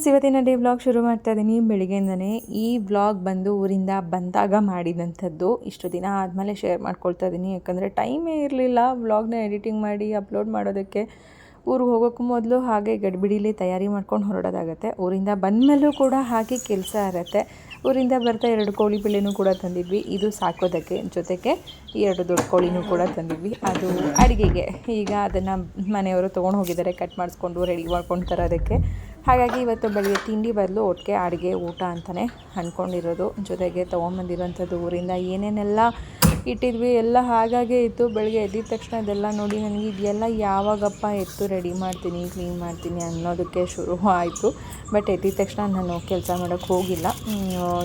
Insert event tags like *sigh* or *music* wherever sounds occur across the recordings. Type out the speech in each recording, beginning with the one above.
Friends, ಇವತ್ತಿನ day vlog ಶುರು ಮಾಡ್ತಾ ಇದ್ದೀನಿ ಬೆಳಿಗ್ಗೆಯಿಂದನೇ ಈ ವ್ಲಾಗ್ ಬಂದು ಊರಿಂದ ಬಂದಾಗ ಮಾಡಿದಂಥದ್ದು ಇಷ್ಟು ದಿನ ಆದಮೇಲೆ ಶೇರ್ ಮಾಡ್ಕೊಳ್ತಾ ಇದ್ದೀನಿ ಯಾಕಂದರೆ ಟೈಮೇ ಇರಲಿಲ್ಲ. ವ್ಲಾಗ್ನ ಎಡಿಟಿಂಗ್ ಮಾಡಿ ಅಪ್ಲೋಡ್ ಮಾಡೋದಕ್ಕೆ ಊರಿಗೆ ಹೋಗೋಕ್ಕೂ ಮೊದಲು ಹಾಗೆ ಗಡಿಬಿಡಿಲಿ ತಯಾರಿ ಮಾಡ್ಕೊಂಡು ಹೊರಡೋದಾಗತ್ತೆ. ಊರಿಂದ ಬಂದಮೇಲೂ ಕೂಡ ಹಾಗೆ ಕೆಲಸ ಇರುತ್ತೆ. ಊರಿಂದ ಬರ್ತಾ ಎರಡು ಕೋಳಿ ಪಿಳ್ಳೆನೂ ಕೂಡ ತಂದಿದ್ವಿ. ಇದು ಸಾಕೋದಕ್ಕೆ ಜೊತೆಗೆ ಎರಡು ದೊಡ್ಡ ಕೋಳಿನೂ ಕೂಡ ತಂದಿದ್ವಿ. ಅದು ಅಡುಗೆಗೆ. ಈಗ ಅದನ್ನು ಮನೆಯವರು ತೊಗೊಂಡು ಹೋಗಿದ್ದಾರೆ. ಕಟ್ ಮಾಡಿಸ್ಕೊಂಡು ರೆಡಿ ಮಾಡ್ಕೊಂಡು ತರೋದಕ್ಕೆ. ಹಾಗಾಗಿ ಇವತ್ತು ಬೆಳಿಗ್ಗೆ ತಿಂಡಿ ಬದಲು ಒಟ್ಟಿಗೆ ಅಡುಗೆ ಊಟ ಅಂತಲೇ ಅಂದ್ಕೊಂಡಿರೋದು ಜೊತೆಗೆ ತೊಗೊಂಬಂದಿರೋಂಥದ್ದು ಊರಿಂದ ಏನೇನೆಲ್ಲ ಇಟ್ಟಿದ್ವಿ. ಎಲ್ಲ ಹಾಗಾಗೆ ಇತ್ತು. ಬೆಳಗ್ಗೆ ಎದ್ದಿದ ತಕ್ಷಣ ಅದೆಲ್ಲ ನೋಡಿ ನನಗೆ ಇದೆಲ್ಲ ಯಾವಾಗಪ್ಪ ಎತ್ತು ರೆಡಿ ಮಾಡ್ತೀನಿ ಕ್ಲೀನ್ ಮಾಡ್ತೀನಿ ಅನ್ನೋದಕ್ಕೆ ಶುರು ಆಯಿತು. ಬಟ್ ಎದ್ದಿದ ತಕ್ಷಣ ನಾನು ಕೆಲಸ ಮಾಡೋಕ್ಕೆ ಹೋಗಿಲ್ಲ.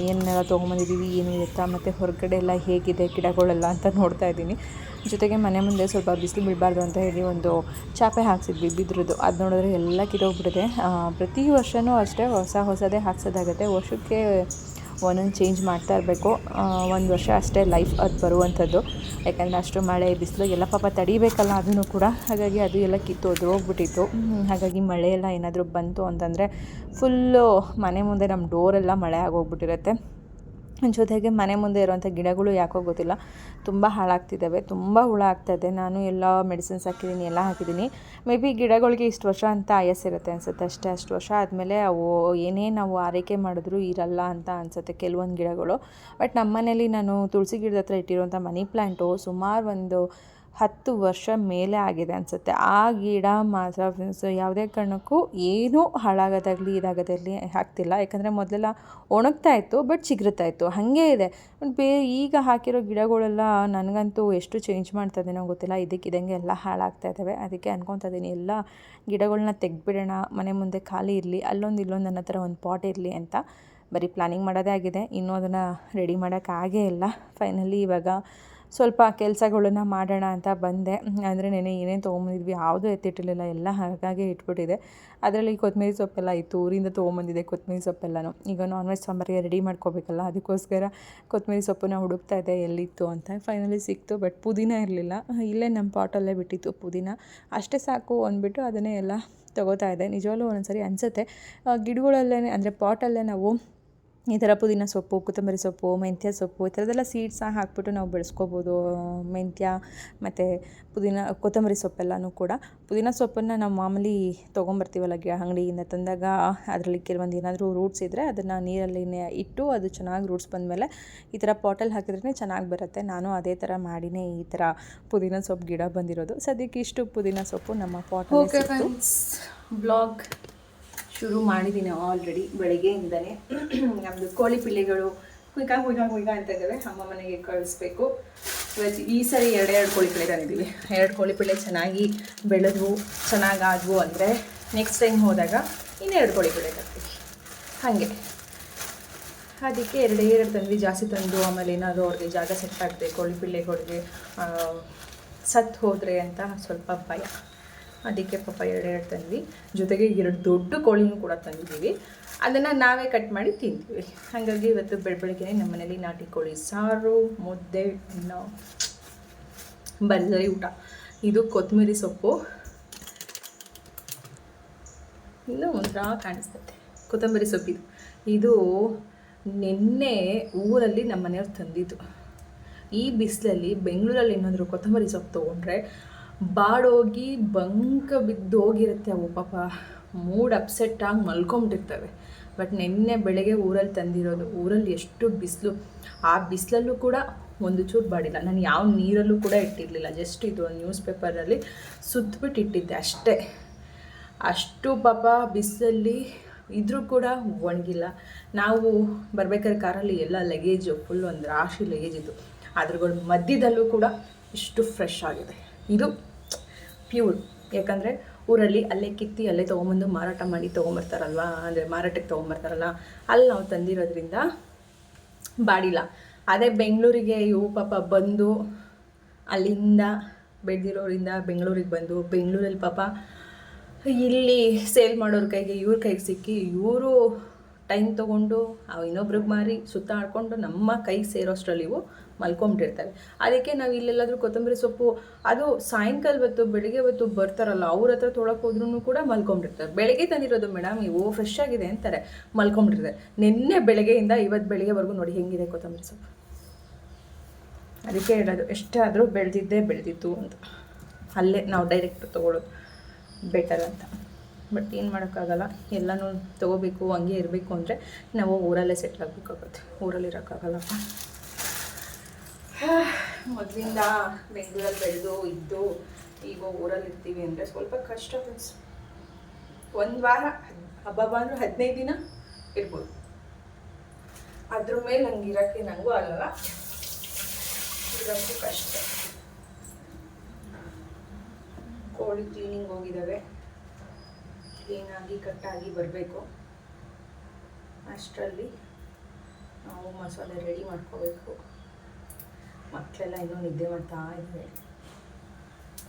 ಏನೆಲ್ಲ ತೊಗೊಂಬಂದಿದ್ದೀವಿ ಏನು ಇರುತ್ತಾ ಮತ್ತು ಹೊರಗಡೆ ಎಲ್ಲ ಹೇಗಿದೆ, ಗಿಡಗಳೆಲ್ಲ ಅಂತ ನೋಡ್ತಾ ಇದ್ದೀನಿ. ಜೊತೆಗೆ ಮನೆ ಮುಂದೆ ಸ್ವಲ್ಪ ಬಿಸಿಲು ಬಿಡಬಾರ್ದು ಅಂತ ಹೇಳಿ ಒಂದು ಚಾಪೆ ಹಾಕ್ಸಿದ್ವಿ ಬಿದ್ರದ್ದು ಅದು ನೋಡಿದ್ರೆ ಎಲ್ಲ ಕಿರೋಗ್ಬಿಟ್ಟಿದೆ ಪ್ರತಿ ವರ್ಷವೂ ಅಷ್ಟೇ ಹೊಸ ಹೊಸದೇ ಹಾಕ್ಸೋದಾಗುತ್ತೆ. ವರ್ಷಕ್ಕೆ ಒಂದೊಂದು ಚೇಂಜ್ ಮಾಡ್ತಾ ಇರಬೇಕು. ಒಂದು ವರ್ಷ ಅಷ್ಟೇ ಲೈಫ್ ಅದು ಬರುವಂಥದ್ದು. ಯಾಕಂದರೆ ಅಷ್ಟು ಮಳೆ, ಬಿಸಿಲು ಎಲ್ಲ ಪಾಪ ತಡಿಬೇಕಲ್ಲ ಅದನ್ನು ಕೂಡ. ಹಾಗಾಗಿ ಅದು ಎಲ್ಲ ಕಿತ್ತು ಹೋಗ್ಬಿಟ್ಟಿತ್ತು. ಹಾಗಾಗಿ ಮಳೆ ಎಲ್ಲ ಏನಾದರೂ ಬಂತು ಅಂತಂದರೆ ಫುಲ್ಲು ಮನೆ ಮುಂದೆ ನಮ್ಮ ಡೋರೆಲ್ಲ ಮಳೆ ಆಗೋಗ್ಬಿಟ್ಟಿರುತ್ತೆ. ಜೊತೆಗೆ ಮನೆ ಮುಂದೆ ಇರುವಂಥ ಗಿಡಗಳು ಯಾಕೋ ಗೊತ್ತಿಲ್ಲ. ತುಂಬ ಹಾಳಾಗ್ತಿದ್ದಾವೆ. ತುಂಬ ಹುಳ ಆಗ್ತಾಯಿದೆ ನಾನು ಎಲ್ಲ ಮೆಡಿಸಿನ್ಸ್ ಹಾಕಿದ್ದೀನಿ, ಎಲ್ಲ ಹಾಕಿದ್ದೀನಿ. ಮೇ ಬಿ ಗಿಡಗಳಿಗೆ ಇಷ್ಟು ವರ್ಷ ಅಂತ ಆಯಸ್ಸಿರುತ್ತೆ ಅನಿಸುತ್ತೆ ಅಷ್ಟೇ. ಅಷ್ಟು ವರ್ಷ ಆದಮೇಲೆ ಅವು ಏನೇ ನಾವು ಆರೈಕೆ ಮಾಡಿದ್ರು ಇರಲ್ಲ ಅಂತ ಅನಿಸುತ್ತೆ ಕೆಲವೊಂದು ಗಿಡಗಳು. ಬಟ್ ನಮ್ಮ ಮನೇಲಿ ನಾನು ತುಳಸಿ ಗಿಡದ ಹತ್ರ ಇಟ್ಟಿರುವಂಥ ಮನಿ ಪ್ಲ್ಯಾಂಟು ಸುಮಾರು ಒಂದು ಹತ್ತು ವರ್ಷ ಮೇಲೆ ಆಗಿದೆ ಅನಿಸುತ್ತೆ. ಆ ಗಿಡ ಮಾತ್ರ ಫ್ರೆಂಡ್ಸ್ ಯಾವುದೇ ಕಾರಣಕ್ಕೂ ಏನೂ ಹಾಳಾಗೋದಾಗಲಿ, ಇದಾಗೋದಾಗಲಿ ಹಾಕ್ತಿಲ್ಲ ಯಾಕಂದರೆ ಮೊದಲೆಲ್ಲ ಒಣಗ್ತಾ ಇತ್ತು ಬಟ್ ಚಿಗುರುತ್ತಾ ಇತ್ತು. ಹಾಗೆ ಇದೆ. ಬೇ, ಈಗ ಹಾಕಿರೋ ಗಿಡಗಳೆಲ್ಲ ನನಗಂತೂ ಎಷ್ಟು ಚೇಂಜ್ ಮಾಡ್ತಾ ಗೊತ್ತಿಲ್ಲ. ಗೊತ್ತಿಲ್ಲ ಇದಕ್ಕಿದಂಗೆ ಎಲ್ಲ ಹಾಳಾಗ್ತಾ ಇದ್ದಾವೆ. ಅದಕ್ಕೆ ಅನ್ಕೊತಾ ಇದ್ದೀನಿ. ಎಲ್ಲ ಗಿಡಗಳನ್ನ ತೆಗ್ದುಬಿಡೋಣ. ಮನೆ ಮುಂದೆ ಖಾಲಿ ಇರಲಿ. ಅಲ್ಲೊಂದು ಇಲ್ಲೊಂದು ನನ್ನ ಹತ್ರ ಒಂದು ಪಾಟ್ ಇರಲಿ ಅಂತ ಬರೀ ಪ್ಲ್ಯಾನಿಂಗ್ ಮಾಡೋದೇ ಆಗಿದೆ. ಇನ್ನೂ ಅದನ್ನು ರೆಡಿ ಮಾಡೋಕ್ಕಾಗೇ ಇಲ್ಲ. ಫೈನಲಿ ಇವಾಗ ಸ್ವಲ್ಪ ಕೆಲಸಗಳನ್ನ ಮಾಡೋಣ ಅಂತ ಬಂದೆ. ಅಂದರೆ ನೆನೆ ಏನೇನು ತೊಗೊಂಬಂದಿದ್ವಿ, ಯಾವುದೂ ಎತ್ತಿಟ್ಟಿರಲಿಲ್ಲ, ಎಲ್ಲ ಹಾಗಾಗಿ ಇಟ್ಬಿಟ್ಟಿದೆ. ಅದರಲ್ಲಿ ಕೊತ್ತಂಬರಿ ಸೊಪ್ಪೆಲ್ಲ ಇತ್ತು, ಊರಿಂದ ತೊಗೊಂಬಂದಿದೆ ಕೊತ್ತಂಬರಿ ಸೊಪ್ಪೆಲ್ಲನೂ. ಈಗ ನಾನ್ ವೆಜ್ ಸಾಂಬಾರಿಗೆ ರೆಡಿ ಮಾಡ್ಕೋಬೇಕಲ್ಲ, ಅದಕ್ಕೋಸ್ಕರ ಕೊತ್ತಂಬರಿ ಸೊಪ್ಪನ್ನ ಹುಡುಕ್ತಾ ಇದ್ದೆ, ಎಲ್ಲಿತ್ತು ಅಂತ. ಫೈನಲಿ ಸಿಕ್ತು, ಬಟ್ ಪುದೀನ ಇರಲಿಲ್ಲ. ಇಲ್ಲೇ ನಮ್ಮ ಪಾಟಲ್ಲೇ ಬಿಟ್ಟಿತ್ತು ಪುದೀನ. ಅಷ್ಟೇ ಸಾಕು ಅಂದ್ಬಿಟ್ಟು ಅದನ್ನೇ ಎಲ್ಲ ತಗೋತಾ ಇದೆ ನಿಜವಾಗ್ಲೂ ಒಂದೊಂದ್ಸರಿ ಅನಿಸುತ್ತೆ. ಗಿಡಗಳಲ್ಲೇ ಅಂದರೆ ಪಾಟಲ್ಲೇ ನಾವು ಈ ಥರ ಪುದೀನ ಸೊಪ್ಪು ಕೊತ್ತಂಬರಿ ಸೊಪ್ಪು ಮೆಂತ್ಯ ಸೊಪ್ಪು ಈ ಥರದ್ದೆಲ್ಲ ಸೀಡ್ಸ್ ಹಾಕ್ಬಿಟ್ಟು ನಾವು ಬೆಳೆಸ್ಕೋಬೋದು. ಮೆಂತ್ಯ ಮತ್ತು ಪುದೀನ ಕೊತ್ತಂಬರಿ ಸೊಪ್ಪೆಲ್ಲನೂ ಕೂಡ. ಪುದೀನ ಸೊಪ್ಪನ್ನು ನಾವು ಮಾಮೂಲಿ ತೊಗೊಂಬರ್ತೀವಲ್ಲ ಗಿ ಅಂಗಡಿಯಿಂದ ತಂದಾಗ ಅದರಲ್ಲಿ ಕೆಲವೊಂದು ಏನಾದರೂ ರೂಟ್ಸ್ ಇದ್ದರೆ ಅದನ್ನು ನೀರಲ್ಲಿ ಇಟ್ಟು ಅದು ಚೆನ್ನಾಗಿ ರೂಟ್ಸ್ ಬಂದಮೇಲೆ ಈ ಥರ ಪಾಟಲ್ಲಿ ಹಾಕಿದ್ರೇ ಚೆನ್ನಾಗಿ ಬರುತ್ತೆ. ನಾನು ಅದೇ ಥರ ಮಾಡಿನೇ ಈ ಥರ ಪುದೀನ ಸೊಪ್ಪು ಗಿಡ ಬಂದಿರೋದು. ಸದ್ಯಕ್ಕೆ ಇಷ್ಟು ಪುದೀನ ಸೊಪ್ಪು ನಮ್ಮ ಪಾಟಲ್ ಪಾಟ್ ಫ್ರೆಂಡ್ಸ್ ಬ್ಲಾಗ್ ಶುರು ಮಾಡಿದ್ದೀನಿ ಆಲ್ರೆಡಿ ಬೆಳಗ್ಗೆಯಿಂದನೇ. ನಮ್ಮದು ಕೋಳಿ ಪಿಳ್ಳೆಗಳು ಕುಯ್ಕಾ ಕುಯ್ಕಾ ಕುಯ್ಕಾ ಅಂತ ಇದ್ದಾವೆ. ಅಮ್ಮ ಮನೆಗೆ ಕಳಿಸ್ಬೇಕು. ಇವತ್ತು ಈ ಸರಿ ಎರಡೆರಡು ಕೋಳಿ ಪಿಳೆ ತಂದಿದ್ದೀವಿ. ಎರಡು ಕೋಳಿ ಪಿಳ್ಳೆ ಚೆನ್ನಾಗಿ ಬೆಳೆದ್ವು ಚೆನ್ನಾಗಾದ್ವು ಅಂದರೆ ನೆಕ್ಸ್ಟ್ ಟೈಮ್ ಹೋದಾಗ ಇನ್ನೆರಡು ಕೋಳಿ ಪಿಳೆ ತರ್ತೀವಿ ಹಾಗೆ. ಅದಕ್ಕೆ ಎರಡೇ ಎರಡು ತಂದ್ವಿ. ಜಾಸ್ತಿ ತಂದು ಆಮೇಲೆ ಏನಾದರೂ ಅವ್ರಿಗೆ ಜಾಗ ಸೆಟ್ ಆಗಿದೆ, ಕೋಳಿ ಪಿಳ್ಳೆಗಳಿಗೆ ಸತ್ತು ಹೋದರೆ ಅಂತ ಸ್ವಲ್ಪ ಭಯ. ಅದಕ್ಕೆ ಪಾಪ ಎರಡು ತಂದ್ವಿ. ಜೊತೆಗೆ ಎರಡು ದೊಡ್ಡ ಕೋಳಿನೂ ಕೂಡ ತಂದಿದ್ದೀವಿ. ಅದನ್ನು ನಾವೇ ಕಟ್ ಮಾಡಿ ತಿಂತೀವಿ ಹಾಗಾಗಿ ಇವತ್ತು ಬೆಳ ಬೆಳಗ್ಗೆ ನಮ್ಮ ಮನೇಲಿ ನಾಟಿ ಕೋಳಿ ಸಾರು, ಮುದ್ದೆ, ಇನ್ನು ಬಲ್ಲರಿ ಊಟ. ಇದು ಕೊತ್ತಂಬರಿ ಸೊಪ್ಪು. ಇನ್ನೂ ಒಂಥರ ಕಾಣಿಸ್ತೈತೆ ಕೊತ್ತಂಬರಿ ಸೊಪ್ಪಿದು ಇದು. ನಿನ್ನೆ ಊರಲ್ಲಿ ನಮ್ಮ ಮನೆಯವ್ರು ತಂದಿದ್ದು. ಈ ಬಿಸಿಲಲ್ಲಿ ಬೆಂಗಳೂರಲ್ಲಿ ಏನಾದರೂ ಕೊತ್ತಂಬರಿ ಸೊಪ್ಪು ತೊಗೊಂಡ್ರೆ ಬಾಡೋಗಿ ಬಂಕ ಬಿದ್ದೋಗಿರುತ್ತೆ ಅವು ಪಾಪ. ಮೂಡ್ ಅಪ್ಸೆಟ್ ಆಗಿ ಮಲ್ಕೊಂಬಿಟ್ಟಿರ್ತವೆ. ಬಟ್ ನಿನ್ನೆ ಬೆಳಗ್ಗೆ ಊರಲ್ಲಿ ತಂದಿರೋದು, ಊರಲ್ಲಿ ಎಷ್ಟು ಬಿಸಿಲು. ಆ ಬಿಸಿಲಲ್ಲೂ ಕೂಡ ಒಂದು ಚೂರು ಬಾಡಿಲ್ಲ. ನಾನು ಯಾವ ನೀರಲ್ಲೂ ಕೂಡ ಇಟ್ಟಿರಲಿಲ್ಲ. ಜಸ್ಟ್ ಇದು ನ್ಯೂಸ್ ಪೇಪರಲ್ಲಿ ಸುತ್ತಬಿಟ್ಟು ಇಟ್ಟಿದ್ದೆ ಅಷ್ಟೇ. ಅಷ್ಟು ಪಾಪ ಬಿಸಿಲಲ್ಲಿ ಇದ್ರೂ ಕೂಡ ಒಣಗಿಲ್ಲ. ನಾವು ಬರ್ಬೇಕಾದ್ರೆ ಕಾರಲ್ಲಿ ಎಲ್ಲ ಲಗೇಜು ಫುಲ್ ಒಂದು ರಾಶಿ ಲಗೇಜ್ ಇದು ಅದ್ರಗಳ ಮಧ್ಯದಲ್ಲೂ ಕೂಡ ಇಷ್ಟು ಫ್ರೆಶ್ ಆಗಿದೆ. ಇದು ಪ್ಯೂರ್. ಯಾಕಂದರೆ ಊರಲ್ಲಿ ಅಲ್ಲೇ ಕಿತ್ತಿ ಅಲ್ಲೇ ತೊಗೊಂಬಂದು ಮಾರಾಟ ಮಾಡಿ ತೊಗೊಂಬರ್ತಾರಲ್ವ? ಅಂದರೆ ಮಾರಾಟಕ್ಕೆ ತೊಗೊಂಬರ್ತಾರಲ್ಲ? ಅಲ್ಲಿ ನಾವು ತಂದಿರೋದ್ರಿಂದ ಬಾಡಿಲ್ಲ. ಅದೇ ಬೆಂಗಳೂರಿಗೆ ಇವು ಪಾಪ ಬಂದು ಅಲ್ಲಿಂದ ಬೆಳೆದಿರೋರಿಂದ ಬೆಂಗಳೂರಿಗೆ ಬಂದು ಬೆಂಗಳೂರಲ್ಲಿ ಪಾಪ ಇಲ್ಲಿ ಸೇಲ್ ಮಾಡೋರ ಕೈಗೆ, ಇವ್ರ ಕೈಗೆ ಸಿಕ್ಕಿ ಇವರು ಟೈಮ್ ತೊಗೊಂಡು ಇನ್ನೊಬ್ರಿಗೆ ಮಾರಿ ಸುತ್ತಾಡ್ಕೊಂಡು ನಮ್ಮ ಕೈಗೆ ಸೇರೋಷ್ಟರಲ್ಲಿ ಇವು ಮಲ್ಕೊಂಬಿಟ್ಟಿರ್ತವೆ ಅದಕ್ಕೆ ನಾವು ಇಲ್ಲೆಲ್ಲಾದರೂ ಕೊತ್ತಂಬರಿ ಸೊಪ್ಪು, ಅದು ಸಾಯಂಕಾಲ ಹೊತ್ತು, ಬೆಳಿಗ್ಗೆ ಹೊತ್ತು ಬರ್ತಾರಲ್ಲ, ಅವ್ರ ಹತ್ರ ತೊಳಕ್ಕೆ ಹೋದ್ರೂ ಕೂಡ ಮಲ್ಕೊಂಬಿಟ್ಟಿರ್ತಾರೆ ಬೆಳಗ್ಗೆ ತಂದಿರೋದು ಮೇಡಮ್ ಇವು ಫ್ರೆಶ್ ಆಗಿದೆ ಅಂತಾರೆ ಮಲ್ಕೊಂಬಿಟ್ಟಿರ್ತಾರೆ ನಿನ್ನೆ ಬೆಳಗ್ಗೆಯಿಂದ ಇವತ್ತು ಬೆಳಗ್ಗೆವರೆಗೂ ನೋಡಿ ಹೆಂಗಿದೆ ಕೊತ್ತಂಬರಿ ಸೊಪ್ಪು. ಅದಕ್ಕೆ ಹೇಳೋದು, ಎಷ್ಟಾದರೂ ಬೆಳೆದಿದ್ದೇ ಬೆಳೆದಿತ್ತು ಅಂತ. ಅಲ್ಲೇ ನಾವು ಡೈರೆಕ್ಟ್ ತೊಗೊಳ್ಳೋದು ಬೆಟರ್ ಅಂತ. ಬಟ್ ಏನು ಮಾಡೋಕ್ಕಾಗಲ್ಲ, ಎಲ್ಲನೂ ತೊಗೋಬೇಕು, ಹಂಗೆ ಇರಬೇಕು ಅಂದರೆ ನಾವು ಊರಲ್ಲೇ ಸೆಟ್ಲ್ ಆಗಬೇಕಾಗುತ್ತೆ. ಊರಲ್ಲಿ ಇರೋಕ್ಕಾಗಲ್ಲಪ್ಪ ಮೊದಲಿಂದ ಬೆಂಗಳೂರಲ್ಲಿ ಬೆಳೆದು ಇದ್ದು ಈಗ ಊರಲ್ಲಿ ಇರ್ತೀವಿ ಅಂದರೆ ಸ್ವಲ್ಪ ಕಷ್ಟ ಫ್ರೆಂಡ್ಸ್ ಒಂದು ವಾರ ಹಬ್ಬ ಬಂದರೂ ಹದಿನೈದು ದಿನ ಇರ್ಬೋದು. ಅದ್ರ ಮೇಲೆ ನಂಗೆ ಇರೋಕ್ಕೆ ನನಗೂ ಆಗಲ್ಲ. ಇರೋಕ್ಕೂ ಕಷ್ಟ. ಕೋಳಿ ಕ್ಲೀನಿಂಗ್ ಹೋಗಿದ್ದಾವೆ ಕ್ಲೀನಾಗಿ, ಕಟ್ಟಾಗಿ ಬರಬೇಕು. ಅಷ್ಟರಲ್ಲಿ ನಾವು ಮಸಾಲೆ ರೆಡಿ ಮಾಡ್ಕೋಬೇಕು. ಮಕ್ಕಳೆಲ್ಲ ಇನ್ನೂ ನಿದ್ದೆ ಮಾಡ್ತಾ ಇದ್ದಾರೆ.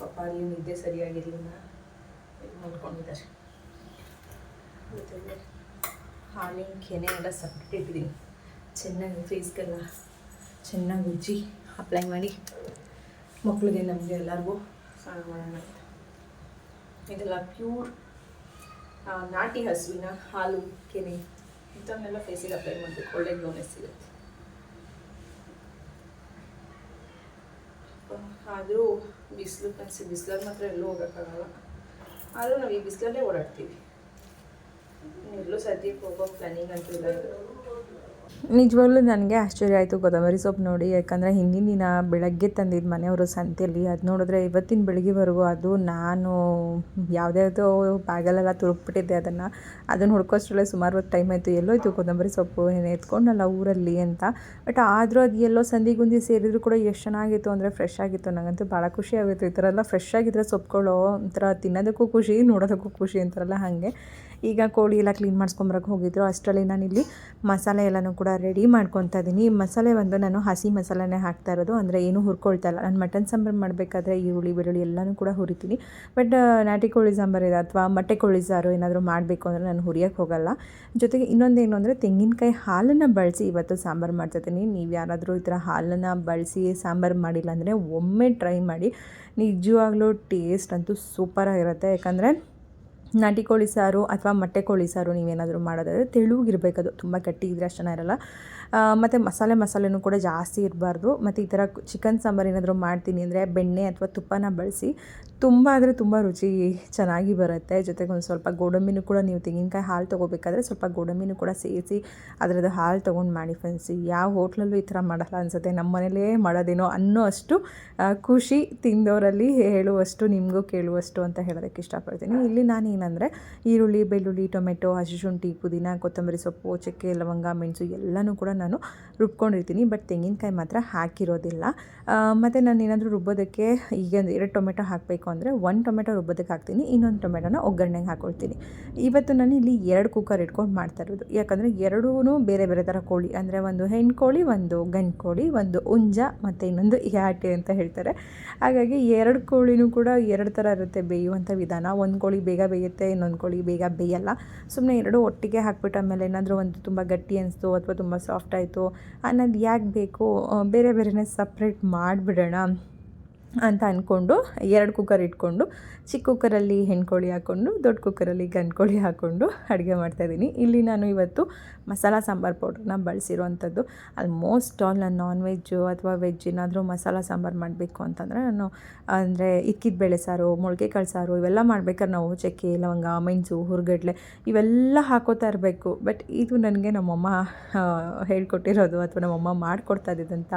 ಪಾಪ ಅಲ್ಲಿ ನಿದ್ದೆ ಸರಿಯಾಗಿರಲಿಲ್ಲ. ಇದು ಮಾಡ್ಕೊಂಡಿದ್ದಾರೆ ಹಾಲಿನ ಕೆನೆ ಎಲ್ಲ ಸಪ್ರೇಟಿದ್ದೀನಿ ಚೆನ್ನಾಗಿ ಫೇಸ್ಗೆಲ್ಲ ಚೆನ್ನಾಗಿ ಉಜ್ಜಿ ಅಪ್ಲೈ ಮಾಡಿ ಮಕ್ಕಳಿಗೆ ನಮಗೆ ಎಲ್ಲರಿಗೂ ಸ್ನಾನ ಮಾಡೋಣ ಇದೆಲ್ಲ ಪ್ಯೂರ್ ನಾಟಿ ಹಸುವಿನ ಹಾಲು ಕೆನೆ. ಇಂಥವನ್ನೆಲ್ಲ ಫೇಸಿಗೆ ಅಪ್ಲೈ ಮಾಡಬೇಕು. ಒಳ್ಳೆ ಗ್ಲೋನೆಸ್ ಸಿಗುತ್ತೆ ಆದರೂ ಬಿಸಿಲು ಕನಸಿ ಬಿಸಿಲಲ್ಲಿ ಮಾತ್ರ ಎಲ್ಲೂ ಹೋಗೋಕ್ಕಾಗಲ್ಲ. ಆದರೂ ನಾವು ಈ ಬಿಸಿಲಲ್ಲೇ ಓಡಾಡ್ತೀವಿ. ಎಲ್ಲೂ ಸದ್ಯಕ್ಕೆ ಹೋಗೋ ಪ್ಲಾನಿಂಗ್ ಅಂತ ಇಲ್ಲ. ನಿಜವಾಗ್ಲೂ ನನಗೆ ಆಶ್ಚರ್ಯ ಆಯಿತು ಕೊತ್ತಂಬರಿ ಸೊಪ್ಪು ನೋಡಿ, ಯಾಕಂದರೆ ಹಿಂದಿನ ದಿನ ಬೆಳಗ್ಗೆ ತಂದಿದ್ದು ಮನೆಯವರು ಸಂತೆಯಲ್ಲಿ ಅದು ನೋಡಿದ್ರೆ ಇವತ್ತಿನ ಬೆಳಗ್ಗೆವರೆಗೂ ಅದು ನಾನು ಯಾವುದ್ಯಾವುದೋ ಬ್ಯಾಗಲೆಲ್ಲ ತುರುಕ್ಬಿಟ್ಟಿದ್ದೆ ಅದನ್ನು. ಅದನ್ನು ಹುಡ್ಕೋಷ್ಟರಲ್ಲೇ ಸುಮಾರು ಹೊತ್ತು ಟೈಮ್ ಆಯಿತು. ಎಲ್ಲೋಯ್ತು ಕೊತ್ತಂಬರಿ ಸೊಪ್ಪು, ಏನು ಎತ್ಕೊಂಡಲ್ಲ ಊರಲ್ಲಿ ಅಂತ. ಬಟ್ ಆದರೂ ಅದು ಎಲ್ಲೋ ಸಂದಿಗುಂದಿ ಸೇರಿದ್ರು ಕೂಡ ಎಷ್ಟು ಚೆನ್ನಾಗಿತ್ತು ಅಂದರೆ ಫ್ರೆಶ್ ಆಗಿತ್ತು. ನನಗಂತೂ ಭಾಳ ಖುಷಿ ಆಗಿತ್ತು ಈ ಥರ ಎಲ್ಲ ಫ್ರೆಶ್ ಆಗಿದ್ರೆ ಸೊಪ್ಪುಗಳು ಒಂಥರ ತಿನ್ನೋದಕ್ಕೂ ಖುಷಿ, ನೋಡೋದಕ್ಕೂ ಖುಷಿ ಅಂತಾರಲ್ಲ ಹಾಗೆ. ಈಗ ಕೋಳಿ ಎಲ್ಲ ಕ್ಲೀನ್ ಮಾಡ್ಸ್ಕೊಂಬರಕ್ಕೆ ಹೋಗಿದ್ರು. ಅಷ್ಟರಲ್ಲಿ ನಾನಿಲ್ಲಿ ಮಸಾಲೆ ಎಲ್ಲನೂ ಕೂಡ ರೆಡಿ ಮಾಡ್ಕೊತಾ ಇದ್ದೀನಿ ಈ ಮಸಾಲೆ ಒಂದು ನಾನು ಹಸಿ ಮಸಾಲೆನೇ ಹಾಕ್ತಾ ಇರೋದು. ಅಂದರೆ ಏನೂ ಹುರ್ಕೊಳ್ತಾ ಇಲ್ಲ. ನಾನು ಮಟನ್ ಸಾಂಬಾರು ಮಾಡಬೇಕಾದ್ರೆ ಈರುಳ್ಳಿ, ಬೆಳ್ಳುಳ್ಳಿ ಎಲ್ಲನೂ ಕೂಡ ಹುರಿತೀನಿ. ಬಟ್ ನಾಟಿ ಕೋಳಿ ಸಾಂಬಾರು ಇದೆ ಅಥವಾ ಮೊಟ್ಟೆ ಕೋಳಿ ಸಾರು ಏನಾದರೂ ಮಾಡಬೇಕು ಅಂದರೆ ನಾನು ಹುರಿಯೋಕ್ಕೆ ಹೋಗಲ್ಲ. ಜೊತೆಗೆ ಇನ್ನೊಂದೇನು ಅಂದರೆ ತೆಂಗಿನಕಾಯಿ ಹಾಲನ್ನು ಬಳಸಿ ಇವತ್ತು ಸಾಂಬಾರು ಮಾಡ್ತಾಯಿದ್ದೀನಿ ನೀವು ಯಾರಾದರೂ ಈ ಥರ ಹಾಲನ್ನು ಬಳಸಿ ಸಾಂಬಾರು ಮಾಡಿಲ್ಲ ಅಂದರೆ ಒಮ್ಮೆ ಟ್ರೈ ಮಾಡಿ. ನಿಜವಾಗ್ಲೂ ಟೇಸ್ಟ್ ಅಂತೂ ಸೂಪರಾಗಿರುತ್ತೆ ಯಾಕಂದರೆ ನಾಟಿ ಕೋಳಿ ಸಾರು ಅಥವಾ ಮೊಟ್ಟೆ ಕೋಳಿ ಸಾರು ನೀವೇನಾದರೂ ಮಾಡೋದಾದರೆ ತೆಳುಗಿರಬೇಕದು ತುಂಬ ಗಟ್ಟಿ ಇದ್ರೆ ಅಷ್ಟು ಚೆನ್ನಾಗಿರಲ್ಲ ಮತ್ತು ಮಸಾಲೆ ಮಸಾಲೆನೂ ಕೂಡ ಜಾಸ್ತಿ ಇರಬಾರ್ದು. ಮತ್ತು ಈ ಥರ ಚಿಕನ್ ಸಾಂಬಾರು ಏನಾದರೂ ಮಾಡ್ತೀನಿ ಅಂದರೆ ಬೆಣ್ಣೆ ಅಥವಾ ತುಪ್ಪನ ಬಳಸಿ ತುಂಬ ಅಂದರೆ ತುಂಬ ರುಚಿ ಚೆನ್ನಾಗಿ ಬರುತ್ತೆ. ಜೊತೆಗೆ ಒಂದು ಸ್ವಲ್ಪ ಗೋಡಂಬಿನೂ ಕೂಡ ನೀವು ತೆಂಗಿನಕಾಯಿ ಹಾಲು ತೊಗೋಬೇಕಾದ್ರೆ ಸ್ವಲ್ಪ ಗೋಡಂಬಿನೂ ಕೂಡ ಸೇರಿಸಿ ಅದರದ್ದು ಹಾಲು ತೊಗೊಂಡು ಮಾಡಿ ಫ್ರೆಂಡ್ಸ್ ಯಾವ ಹೋಟ್ಲಲ್ಲೂ ಈ ಥರ ಮಾಡಲ್ಲ ಅನಿಸುತ್ತೆ. ನಮ್ಮ ಮನೇಲೇ ಮಾಡೋದೇನೋ ಅನ್ನೋ ಅಷ್ಟು ಖುಷಿ ತಿಂದವರಲ್ಲಿ ಹೇಳುವಷ್ಟು, ನಿಮಗೂ ಕೇಳುವಷ್ಟು ಅಂತ ಹೇಳೋದಕ್ಕೆ ಇಷ್ಟಪಡ್ತೀನಿ. ಇಲ್ಲಿ ನಾನು ಏನಂದರೆ ಈರುಳ್ಳಿ, ಬೆಳ್ಳುಳ್ಳಿ, ಟೊಮೆಟೊ, ಹಸಿಶುಂಠಿ, ಪುದೀನ, ಕೊತ್ತಂಬರಿ ಸೊಪ್ಪು, ಚಕ್ಕೆ, ಲವಂಗ, ಮೆಣಸು ಎಲ್ಲನೂ ಕೂಡ ನಾನು ರುಬ್ಕೊಂಡಿರ್ತೀನಿ, ಬಟ್ ತೆಂಗಿನಕಾಯಿ ಮಾತ್ರ ಹಾಕಿರೋದಿಲ್ಲ. ಮತ್ತು ನಾನು ಏನಾದರೂ ರುಬ್ಬೋದಕ್ಕೆ ಈಗ ಎರಡು ಟೊಮೆಟೊ ಹಾಕಬೇಕು ಅಂದರೆ ಒಂದು ಟೊಮೆಟೊ ರುಬ್ಬೋದಕ್ಕೆ ಹಾಕ್ತೀನಿ, ಇನ್ನೊಂದು ಟೊಮೆಟೊನ ಒಗ್ಗರಣೆಗೆ ಹಾಕ್ಕೊಳ್ತೀನಿ ಇವತ್ತು ನಾನು ಇಲ್ಲಿ ಎರಡು ಕುಕ್ಕರ್ ಇಟ್ಕೊಂಡು ಮಾಡ್ತಾ ಇರೋದು. ಯಾಕಂದರೆ ಎರಡೂ ಬೇರೆ ಬೇರೆ ಥರ ಕೋಳಿ, ಅಂದರೆ ಒಂದು ಹೆಣ್ಣು ಕೋಳಿ ಒಂದು ಗಂಡು ಕೋಳಿ ಒಂದು ಉಂಜ ಮತ್ತು ಇನ್ನೊಂದು ಯಾಟೆ ಅಂತ ಹೇಳ್ತಾರೆ. ಹಾಗಾಗಿ ಎರಡು ಕೋಳಿನೂ ಕೂಡ ಎರಡು ಥರ ಇರುತ್ತೆ ಬೇಯುವಂಥ ವಿಧಾನ. ಒಂದು ಕೋಳಿ ಬೇಗ ಬೇಯುತ್ತೆ, ಇನ್ನೊಂದು ಕೋಳಿ ಬೇಗ ಬೇಯಲ್ಲ. ಸುಮ್ಮನೆ ಎರಡು ಒಟ್ಟಿಗೆ ಹಾಕ್ಬಿಟ್ಟು ಆಮೇಲೆ ಏನಾದರೂ ಒಂದು ತುಂಬ ಗಟ್ಟಿ ಅನಿಸ್ತು, ಅಥವಾ ತುಂಬ ಸಾಫ್ಟ್ ಆಯಿತು ಅನ್ನೋದು ಯಾಕೆ ಬೇಕು? ಬೇರೆ ಬೇರೆನೇ ಸಪ್ರೇಟ್ ಮಾಡಿಬಿಡೋಣ. ಅಂತ ಅಂದ್ಕೊಂಡು ಎರಡು ಕುಕ್ಕರ್ ಇಟ್ಕೊಂಡು, ಚಿಕ್ಕ ಕುಕ್ಕರಲ್ಲಿ ಹೆಣ್ಕೋಳಿ ಹಾಕ್ಕೊಂಡು ದೊಡ್ಡ ಕುಕ್ಕರಲ್ಲಿ ಗಂಡು ಕೋಳಿ ಹಾಕ್ಕೊಂಡು ಅಡುಗೆ ಮಾಡ್ತಾಯಿದ್ದೀನಿ ಇಲ್ಲಿ ನಾನು ಇವತ್ತು ಮಸಾಲ ಸಾಂಬಾರು ಪೌಡ್ರನ್ನ ಬಳಸಿರುವಂಥದ್ದು. ಆಲ್ಮೋಸ್ಟ್ ಆಲ್ ನಾನು ನಾನ್ ವೆಜ್ಜು ಅಥವಾ ವೆಜ್ ಏನಾದರೂ ಮಸಾಲ ಸಾಂಬಾರು ಮಾಡಬೇಕು ಅಂತಂದರೆ ನಾನು, ಅಂದರೆ ಇಕ್ಕಿದ ಬೇಳೆ ಸಾರು ಮೊಳಕೆ ಕಾಳು ಸಾರು ಇವೆಲ್ಲ ಮಾಡ್ಬೇಕಾದ್ರೆ ನಾವು ಚಕ್ಕೆ, ಲವಂಗ, ಮೆಣಸು, ಹುರ್ಗಡ್ಲೆ ಇವೆಲ್ಲ ಹಾಕೋತಾ ಇರಬೇಕು. ಬಟ್ ಇದು ನನಗೆ ನಮ್ಮಮ್ಮ ಹೇಳ್ಕೊಟ್ಟಿರೋದು ಅಥವಾ ನಮ್ಮಮ್ಮ ಮಾಡಿಕೊಡ್ತಾ ಇದ್ದಿದ್ದಂಥ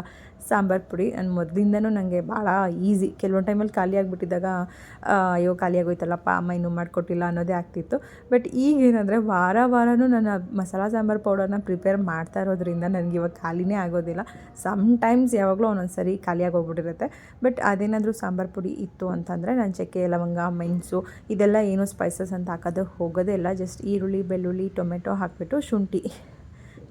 ಸಾಂಬಾರು ಪುಡಿ. ನಾನು ಮೊದಲಿಂದನೂ ನನಗೆ ಭಾಳ ಈಸಿ. ಕೆಲವೊಂದು ಟೈಮಲ್ಲಿ ಖಾಲಿ ಆಗಿಬಿಟ್ಟಿದ್ದಾಗ ಅಯ್ಯೋ, ಖಾಲಿ ಆಗೋಯ್ತಲ್ಲಪ್ಪ, ಅಮ್ಮ ಇನ್ನೂ ಮಾಡಿಕೊಟ್ಟಿಲ್ಲ ಅನ್ನೋದೇ ಆಗ್ತಿತ್ತು. ಬಟ್ ಈಗ ಏನಂದರೆ, ವಾರ ವಾರನೂ ನಾನು ಮಸಾಲ ಸಾಂಬಾರು ಪೌಡರ್ನ ಪ್ರಿಪೇರ್ ಮಾಡ್ತಾ ಇರೋದ್ರಿಂದ ನನಗೆ ಇವಾಗ ಖಾಲಿನೇ ಆಗೋದಿಲ್ಲ. ಸಮ್ ಟೈಮ್ಸ್ ಯಾವಾಗಲೂ ಒಂದೊಂದು ಸರಿ ಖಾಲಿಯಾಗಿ ಹೋಗ್ಬಿಟ್ಟಿರುತ್ತೆ ಬಟ್ ಅದೇನಾದರೂ ಸಾಂಬಾರು ಪುಡಿ ಇತ್ತು ಅಂತಂದರೆ, ನಾನು ಚಕ್ಕೆ, ಲವಂಗ, ಮೆಣಸು, ಇದೆಲ್ಲ ಏನು ಸ್ಪೈಸಸ್ ಅಂತ ಹಾಕೋದು ಹೋಗೋದೇ ಇಲ್ಲ. ಜಸ್ಟ್ ಈರುಳ್ಳಿ, ಬೆಳ್ಳುಳ್ಳಿ, ಟೊಮೆಟೊ ಹಾಕಿಬಿಟ್ಟು ಶುಂಠಿ.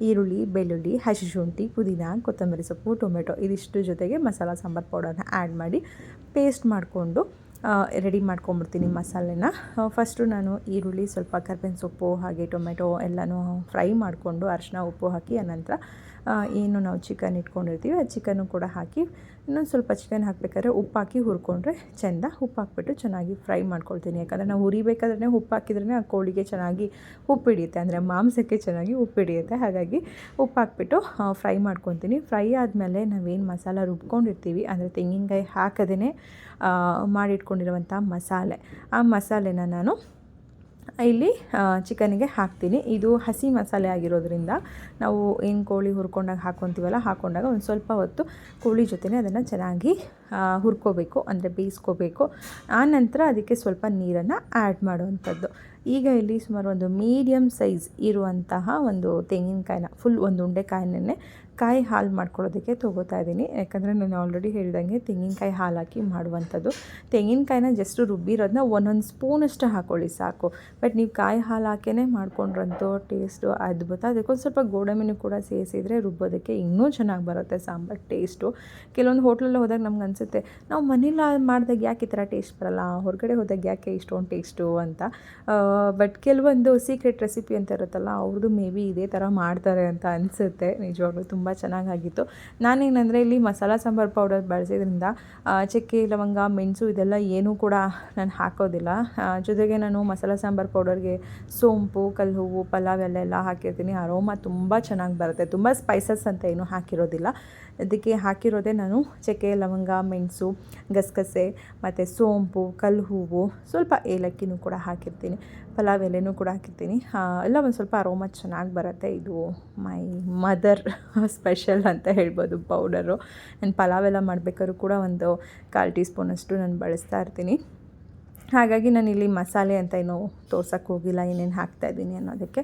ಈರುಳ್ಳಿ, ಬೆಳ್ಳುಳ್ಳಿ, ಹಸಿ ಶುಂಠಿ, ಪುದೀನ, ಕೊತ್ತಂಬರಿ ಸೊಪ್ಪು, ಟೊಮೆಟೊ ಇದಿಷ್ಟು ಜೊತೆಗೆ ಮಸಾಲ ಸಾಂಬಾರು ಪೌಡರ್ನ ಆ್ಯಡ್ ಮಾಡಿ ಪೇಸ್ಟ್ ಮಾಡಿಕೊಂಡು ರೆಡಿ ಮಾಡ್ಕೊಂಬಿಡ್ತೀನಿ ಮಸಾಲೆನ. ಫಸ್ಟು ನಾನು ಈರುಳ್ಳಿ, ಸ್ವಲ್ಪ ಕರ್ಬೇವಿನ ಸೊಪ್ಪು ಹಾಗೆ ಟೊಮೆಟೊ ಎಲ್ಲನೂ ಫ್ರೈ ಮಾಡಿಕೊಂಡು ಅರಿಶಿನ, ಉಪ್ಪು ಹಾಕಿ, ಆನಂತರ ಏನು ನಾವು ಚಿಕನ್ ಇಟ್ಕೊಂಡಿರ್ತೀವಿ ಆ ಚಿಕನ್ನು ಕೂಡ ಹಾಕಿ, ಇನ್ನೊಂದು ಸ್ವಲ್ಪ ಚಿಕನ್ ಹಾಕಬೇಕಾದ್ರೆ ಹಾಕಿ ಹುರ್ಕೊಂಡ್ರೆ ಚೆಂದ. ಉಪ್ಪು ಹಾಕ್ಬಿಟ್ಟು ಚೆನ್ನಾಗಿ ಫ್ರೈ ಮಾಡ್ಕೊಳ್ತೀನಿ. ಯಾಕಂದರೆ ನಾವು ಹುರಿಬೇಕಾದ್ರೆ ಉಪ್ಪು ಹಾಕಿದ್ರೆ ಆ ಕೋಳಿಗೆ ಚೆನ್ನಾಗಿ ಉಪ್ಪು ಹಿಡಿಯುತ್ತೆ. ಅಂದರೆ ಮಾಂಸಕ್ಕೆ ಚೆನ್ನಾಗಿ ಉಪ್ಪು ಹಿಡಿಯುತ್ತೆ. ಹಾಗಾಗಿ ಉಪ್ಪು ಹಾಕ್ಬಿಟ್ಟು ಫ್ರೈ ಮಾಡ್ಕೊತೀನಿ ಫ್ರೈ ಆದಮೇಲೆ ನಾವೇನು ಮಸಾಲ ರುಬ್ಕೊಂಡಿರ್ತೀವಿ, ಅಂದರೆ ತೆಂಗಿನಕಾಯಿ ಹಾಕದೇ ಮಾಡಿಟ್ಕೊಂಡಿರುವಂಥ ಮಸಾಲೆ. ಆ ಮಸಾಲೆನ ನಾನು ಇಲ್ಲಿ ಚಿಕನಿಗೆ ಹಾಕ್ತೀನಿ. ಇದು ಹಸಿ ಮಸಾಲೆ ಆಗಿರೋದ್ರಿಂದ ನಾವು ಏನು ಕೋಳಿ ಹುರ್ಕೊಂಡಾಗ ಹಾಕ್ಕೊತೀವಲ್ಲ ಹಾಕ್ಕೊಂಡಾಗ ಒಂದು ಸ್ವಲ್ಪ ಹೊತ್ತು ಕೋಳಿ ಜೊತೆನೇ ಅದನ್ನು ಚೆನ್ನಾಗಿ ಹುರ್ಕೋಬೇಕು, ಅಂದರೆ ಬೇಯಿಸ್ಕೋಬೇಕು. ಆನಂತರ ನಂತರ ಅದಕ್ಕೆ ಸ್ವಲ್ಪ ನೀರನ್ನು ಆ್ಯಡ್ ಮಾಡುವಂಥದ್ದು. ಈಗ ಇಲ್ಲಿ ಸುಮಾರು ಒಂದು ಮೀಡಿಯಮ್ ಸೈಜ್ ಇರುವಂತಹ ಒಂದು ತೆಂಗಿನಕಾಯಿನ ಫುಲ್ ಒಂದು ಉಂಡೆಕಾಯಿನೇ ಕಾಯಿ ಹಾಲು ಮಾಡ್ಕೊಳ್ಳೋದಕ್ಕೆ ತೊಗೋತಾ ಇದ್ದೀನಿ. ಯಾಕಂದರೆ ನಾನು ಆಲ್ರೆಡಿ ಹೇಳಿದಂಗೆ ತೆಂಗಿನಕಾಯಿ ಹಾಲು ಹಾಕಿ ಮಾಡುವಂಥದ್ದು. ತೆಂಗಿನಕಾಯಿನ ಜಸ್ಟ್ ರುಬ್ಬಿರೋದನ್ನ ಒಂದೊಂದು ಸ್ಪೂನಷ್ಟು ಹಾಕ್ಕೊಳ್ಳಿ ಸಾಕು. ಬಟ್ ನೀವು ಕಾಯಿ ಹಾಲು ಹಾಕೇ ಮಾಡ್ಕೊಂಡ್ರಂತೂ ಟೇಸ್ಟು ಅದ್ಭುತ. ಅದಕ್ಕೊಂದು ಸ್ವಲ್ಪ ಗೋಡಂಬಿನೂ ಕೂಡ ಸೇರಿಸಿದರೆ ರುಬ್ಬೋದಕ್ಕೆ ಇನ್ನೂ ಚೆನ್ನಾಗಿ ಬರುತ್ತೆ ಸಾಂಬಾರು ಟೇಸ್ಟು ಕೆಲವೊಂದು ಹೋಟ್ಲಲ್ಲಿ ಹೋದಾಗ ನಮ್ಗೆ ಅನಿಸುತ್ತೆ. ನಾವು ಮನೇಲಿ ಮಾಡಿದಾಗ ಯಾಕೆ ಈ ಥರ ಟೇಸ್ಟ್ ಬರಲ್ಲ? ಹೊರಗಡೆ ಹೋದಾಗ ಯಾಕೆ ಇಷ್ಟೊಂದು ಟೇಸ್ಟು ಅಂತ. ಬಟ್ ಕೆಲವೊಂದು ಸೀಕ್ರೆಟ್ ರೆಸಿಪಿ ಅಂತ ಇರುತ್ತಲ್ಲ ಅವ್ರದ್ದು ಮೇ ಬಿ ಇದೇ ಥರ ಮಾಡ್ತಾರೆ ಅಂತ ಅನಿಸುತ್ತೆ. ನಿಜವಾಗ್ಲೂ ತುಂಬ ಚೆನ್ನಾಗಾಗಿತ್ತು. ನಾನೇನಂದರೆ ಇಲ್ಲಿ ಮಸಾಲ ಸಾಂಬಾರು ಪೌಡರ್ ಬಳಸಿದ್ರಿಂದ ಚಕ್ಕೆ, ಲವಂಗ, ಮೆಣಸು ಇದೆಲ್ಲ ಏನೂ ಕೂಡ ನಾನು ಹಾಕೋದಿಲ್ಲ. ಜೊತೆಗೆ ನಾನು ಮಸಾಲ ಸಾಂಬಾರು ಪೌಡರ್ಗೆ ಸೋಂಪು ಕಲ್ಲು ಹೂವು ಪಲಾವ್ ಎಲ್ಲ ಎಲ್ಲ ಹಾಕಿರ್ತೀನಿ. ಅರೋಮ ತುಂಬ ಚೆನ್ನಾಗಿ ಬರುತ್ತೆ. ತುಂಬ ಸ್ಪೈಸಸ್ ಅಂತ ಏನೂ ಹಾಕಿರೋದಿಲ್ಲ. ಅದಕ್ಕೆ ಹಾಕಿರೋದೇ ನಾನು ಚಕ್ಕೆ, ಲವಂಗ ಮೆಣಸು, ಗಸಗಸೆ, ಮತ್ತು ಸೋಂಪು ಕಲ್ಲು ಹೂವು ಸ್ವಲ್ಪ ಏಲಕ್ಕಿನೂ ಕೂಡ ಹಾಕಿರ್ತೀನಿ. ಪಲಾವ್ ಎಲೆನೂ ಕೂಡ ಹಾಕಿರ್ತೀನಿ. ಎಲ್ಲ ಒಂದು ಸ್ವಲ್ಪ ಅರೋಮ ಚೆನ್ನಾಗಿ ಬರುತ್ತೆ. ಇದು ಮೈ ಮದರ್ *laughs* ಸ್ಪೆಷಲ್ ಅಂತ ಹೇಳ್ಬೋದು ಪೌಡರು. ನಾನು ಪಲಾವ್ ಎಲ್ಲ ಮಾಡಬೇಕಾದ್ರೂ ಕೂಡ ಒಂದು ಕಾಲು ಟೀ ಸ್ಪೂನಷ್ಟು ನಾನು ಬಳಸ್ತಾ ಇರ್ತೀನಿ. ಹಾಗಾಗಿ ನಾನು ಇಲ್ಲಿ ಮಸಾಲೆ ಅಂತ ಏನು ತೋರ್ಸೋಕ್ಕೆ ಹೋಗಿಲ್ಲ, ಏನೇನು ಹಾಕ್ತಾಯಿದ್ದೀನಿ ಅನ್ನೋದಕ್ಕೆ.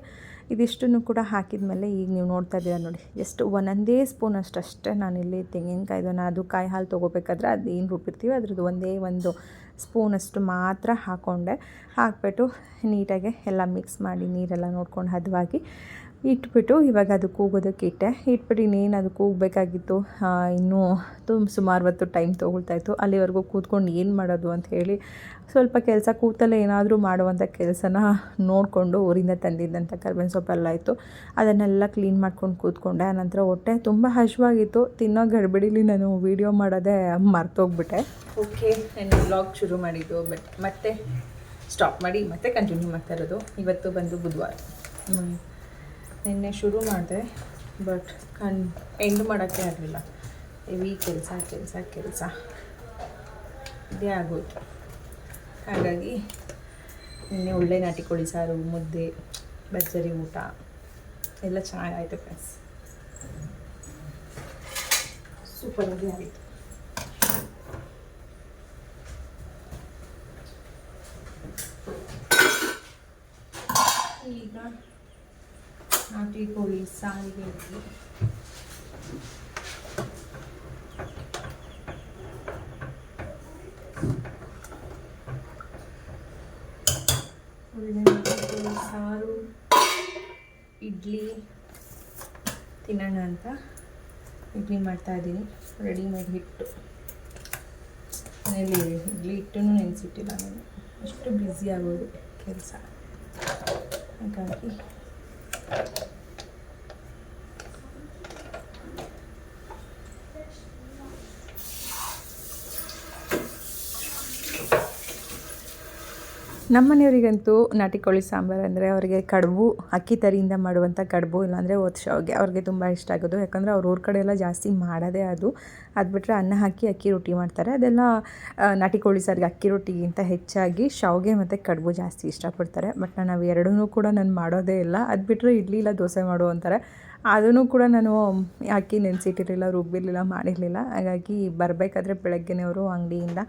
ಇದಿಷ್ಟನ್ನು ಕೂಡ ಹಾಕಿದ ಮೇಲೆ ಈಗ ನೀವು ನೋಡ್ತಾ ಇದ್ದೀರಾ ನೋಡಿ ಜಸ್ಟ್ ಒಂದೊಂದೇ ಸ್ಪೂನ್ ಅಷ್ಟು ನಾನಿಲ್ಲಿ ತೆಂಗಿನಕಾಯ್ದನ್ನ, ಅದು ಕಾಯಿ ಹಾಲು ತೊಗೋಬೇಕಾದ್ರೆ ಅದು ಏನು ರುಬ್ಬಿರ್ತೀವಿ ಅದ್ರದ್ದು ಒಂದೇ ಒಂದು ಸ್ಪೂನಷ್ಟು ಮಾತ್ರ ಹಾಕ್ಕೊಂಡೆ ಹಾಕ್ಬಿಟ್ಟು ನೀಟಾಗಿ ಎಲ್ಲ ಮಿಕ್ಸ್ ಮಾಡಿ ನೀರೆಲ್ಲ ನೋಡ್ಕೊಂಡು ಹದವಾಗಿ ಇಟ್ಬಿಟ್ಟು ಇವಾಗ ಅದು ಕೂಗೋದಕ್ಕೆ ಇಟ್ಟೆ. ಇಟ್ಬಿಟ್ಟು ಇನ್ನೇನು ಅದಕ್ಕೆ ಕೂಗಬೇಕಾಗಿತ್ತು ಇನ್ನೂ ತುಂಬ ಸುಮಾರು ಹೊತ್ತು ಟೈಮ್ ತೊಗೊಳ್ತಾ ಇತ್ತು. ಅಲ್ಲಿವರೆಗೂ ಕೂತ್ಕೊಂಡು ಏನು ಮಾಡೋದು ಅಂತ ಹೇಳಿ ಸ್ವಲ್ಪ ಕೆಲಸ ಕೂತಲ್ಲೇ ಏನಾದರೂ ಮಾಡುವಂಥ ಕೆಲಸನ ನೋಡಿಕೊಂಡು ಊರಿಂದ ತಂದಿದ್ದಂಥ ಕರ್ಬೇವಿನ ಸೊಪ್ಪೆಲ್ಲ ಇತ್ತು ಅದನ್ನೆಲ್ಲ ಕ್ಲೀನ್ ಮಾಡ್ಕೊಂಡು ಕೂತ್ಕೊಂಡೆ. ಆನಂತರ ಹೊಟ್ಟೆ ತುಂಬ ಹಶ್ವಾಗಿತ್ತು ತಿನ್ನೋ ಗಡ್ಬಿಡಿಲಿ ನಾನು ವೀಡಿಯೋ ಮಾಡೋದೇ ಮರ್ತೋಗ್ಬಿಟ್ಟೆ. ಓಕೆ ನಾನು ಬ್ಲಾಗ್ ಶುರು ಮಾಡಿದ್ದು. ಬಟ್ ಮತ್ತೆ ಸ್ಟಾಪ್ ಮಾಡಿ ಮತ್ತೆ ಕಂಟಿನ್ಯೂ ಮಾಡ್ತಾ ಇರೋದು. ಇವತ್ತು ಬಂದು ಬುಧವಾರ. ನಿನ್ನೆ ಶುರು ಮಾಡಿದೆ, ಬಟ್ ಕಣ್ ಎಂಡ್ ಮಾಡೋಕ್ಕೆ ಆಗಲಿಲ್ಲ. ಹೆವಿ ಕೆಲಸ ಕೆಲಸ ಕೆಲಸ. ಇದೇ ಆಗೋಯ್ತು. ಹಾಗಾಗಿ ನಿನ್ನೆ ಒಳ್ಳೆ ನಾಟಿ ಕೋಳಿ ಸಾರು, ಮುದ್ದೆ, ಬಜ್ಜರಿ ಊಟ. ಎಲ್ಲ ಚೆನ್ನಾಗಾಯಿತು ಫ್ರೆಂಡ್ಸ್ ಸೂಪರಾಗಿ ಆಯಿತು ಈಗ ನಾಟಿ ಕೋಳಿ ಸಾರಿಗೆ ಸಾರು, ಇಡ್ಲಿ, ತಿನ್ನೋಣ ಅಂತ ಇಡ್ಲಿ ಮಾಡ್ತಾ ಇದ್ದೀನಿ. ರೆಡಿಮೇಡ್ ಹಿಟ್ಟು ಮನೇಲಿ ಇಡ್ಲಿ ಹಿಟ್ಟು ನೆನೆಸಿಟ್ಟಿಲ್ಲ ನಾನು. ಅಷ್ಟು ಬ್ಯುಸಿ ಆಗೋದು ಕೆಲಸ. ಹಾಗಾಗಿ ನಮ್ಮ ಮನೆಯವರಿಗಂತೂ ನಾಟಿ ಕೋಳಿ ಸಾಂಬಾರು ಅಂದರೆ ಅವರಿಗೆ ಕಡುಬು, ಅಕ್ಕಿ ತರಿಯಿಂದ ಮಾಡುವಂಥ ಕಡುಬು ಇಲ್ಲಾಂದರೆ ಒತ್ತು ಶಾವಿಗೆ ಅವ್ರಿಗೆ ತುಂಬ ಇಷ್ಟ ಆಗೋದು. ಯಾಕಂದರೆ ಅವ್ರ ಊರ ಕಡೆ ಎಲ್ಲ ಜಾಸ್ತಿ ಮಾಡೋದೇ ಅದು. ಅದು ಬಿಟ್ಟರೆ ಅನ್ನ ಹಾಕಿ ಅಕ್ಕಿ ರೊಟ್ಟಿ ಮಾಡ್ತಾರೆ. ಅದೆಲ್ಲ ನಾಟಿ ಕೋಳಿ ಸಾರಿಗೆ ಅಕ್ಕಿ ರೊಟ್ಟಿಗಿಂತ ಹೆಚ್ಚಾಗಿ ಶಾವಿಗೆ ಮತ್ತು ಕಡುಬು ಜಾಸ್ತಿ ಇಷ್ಟಪಡ್ತಾರೆ. ಬಟ್ ನಾನು ಅವು ಎರಡೂ ಕೂಡ ನಾನು ಮಾಡೋದೇ ಇಲ್ಲ. ಅದು ಬಿಟ್ಟರೆ ಇಡ್ಲಿ ಇಲ್ಲ, ದೋಸೆ ಮಾಡು ಅಂತಾರೆ. ಅದನ್ನು ಕೂಡ ನಾನು ಅಕ್ಕಿ ನೆನೆಸಿಟ್ಟಿರಲಿಲ್ಲ, ರುಬ್ಬಿರಲಿಲ್ಲ, ಮಾಡಿರಲಿಲ್ಲ. ಹಾಗಾಗಿ ಬರಬೇಕಾದ್ರೆ ಬೆಳಗ್ಗೆನೇ ಅವರು ಅಂಗಡಿಯಿಂದ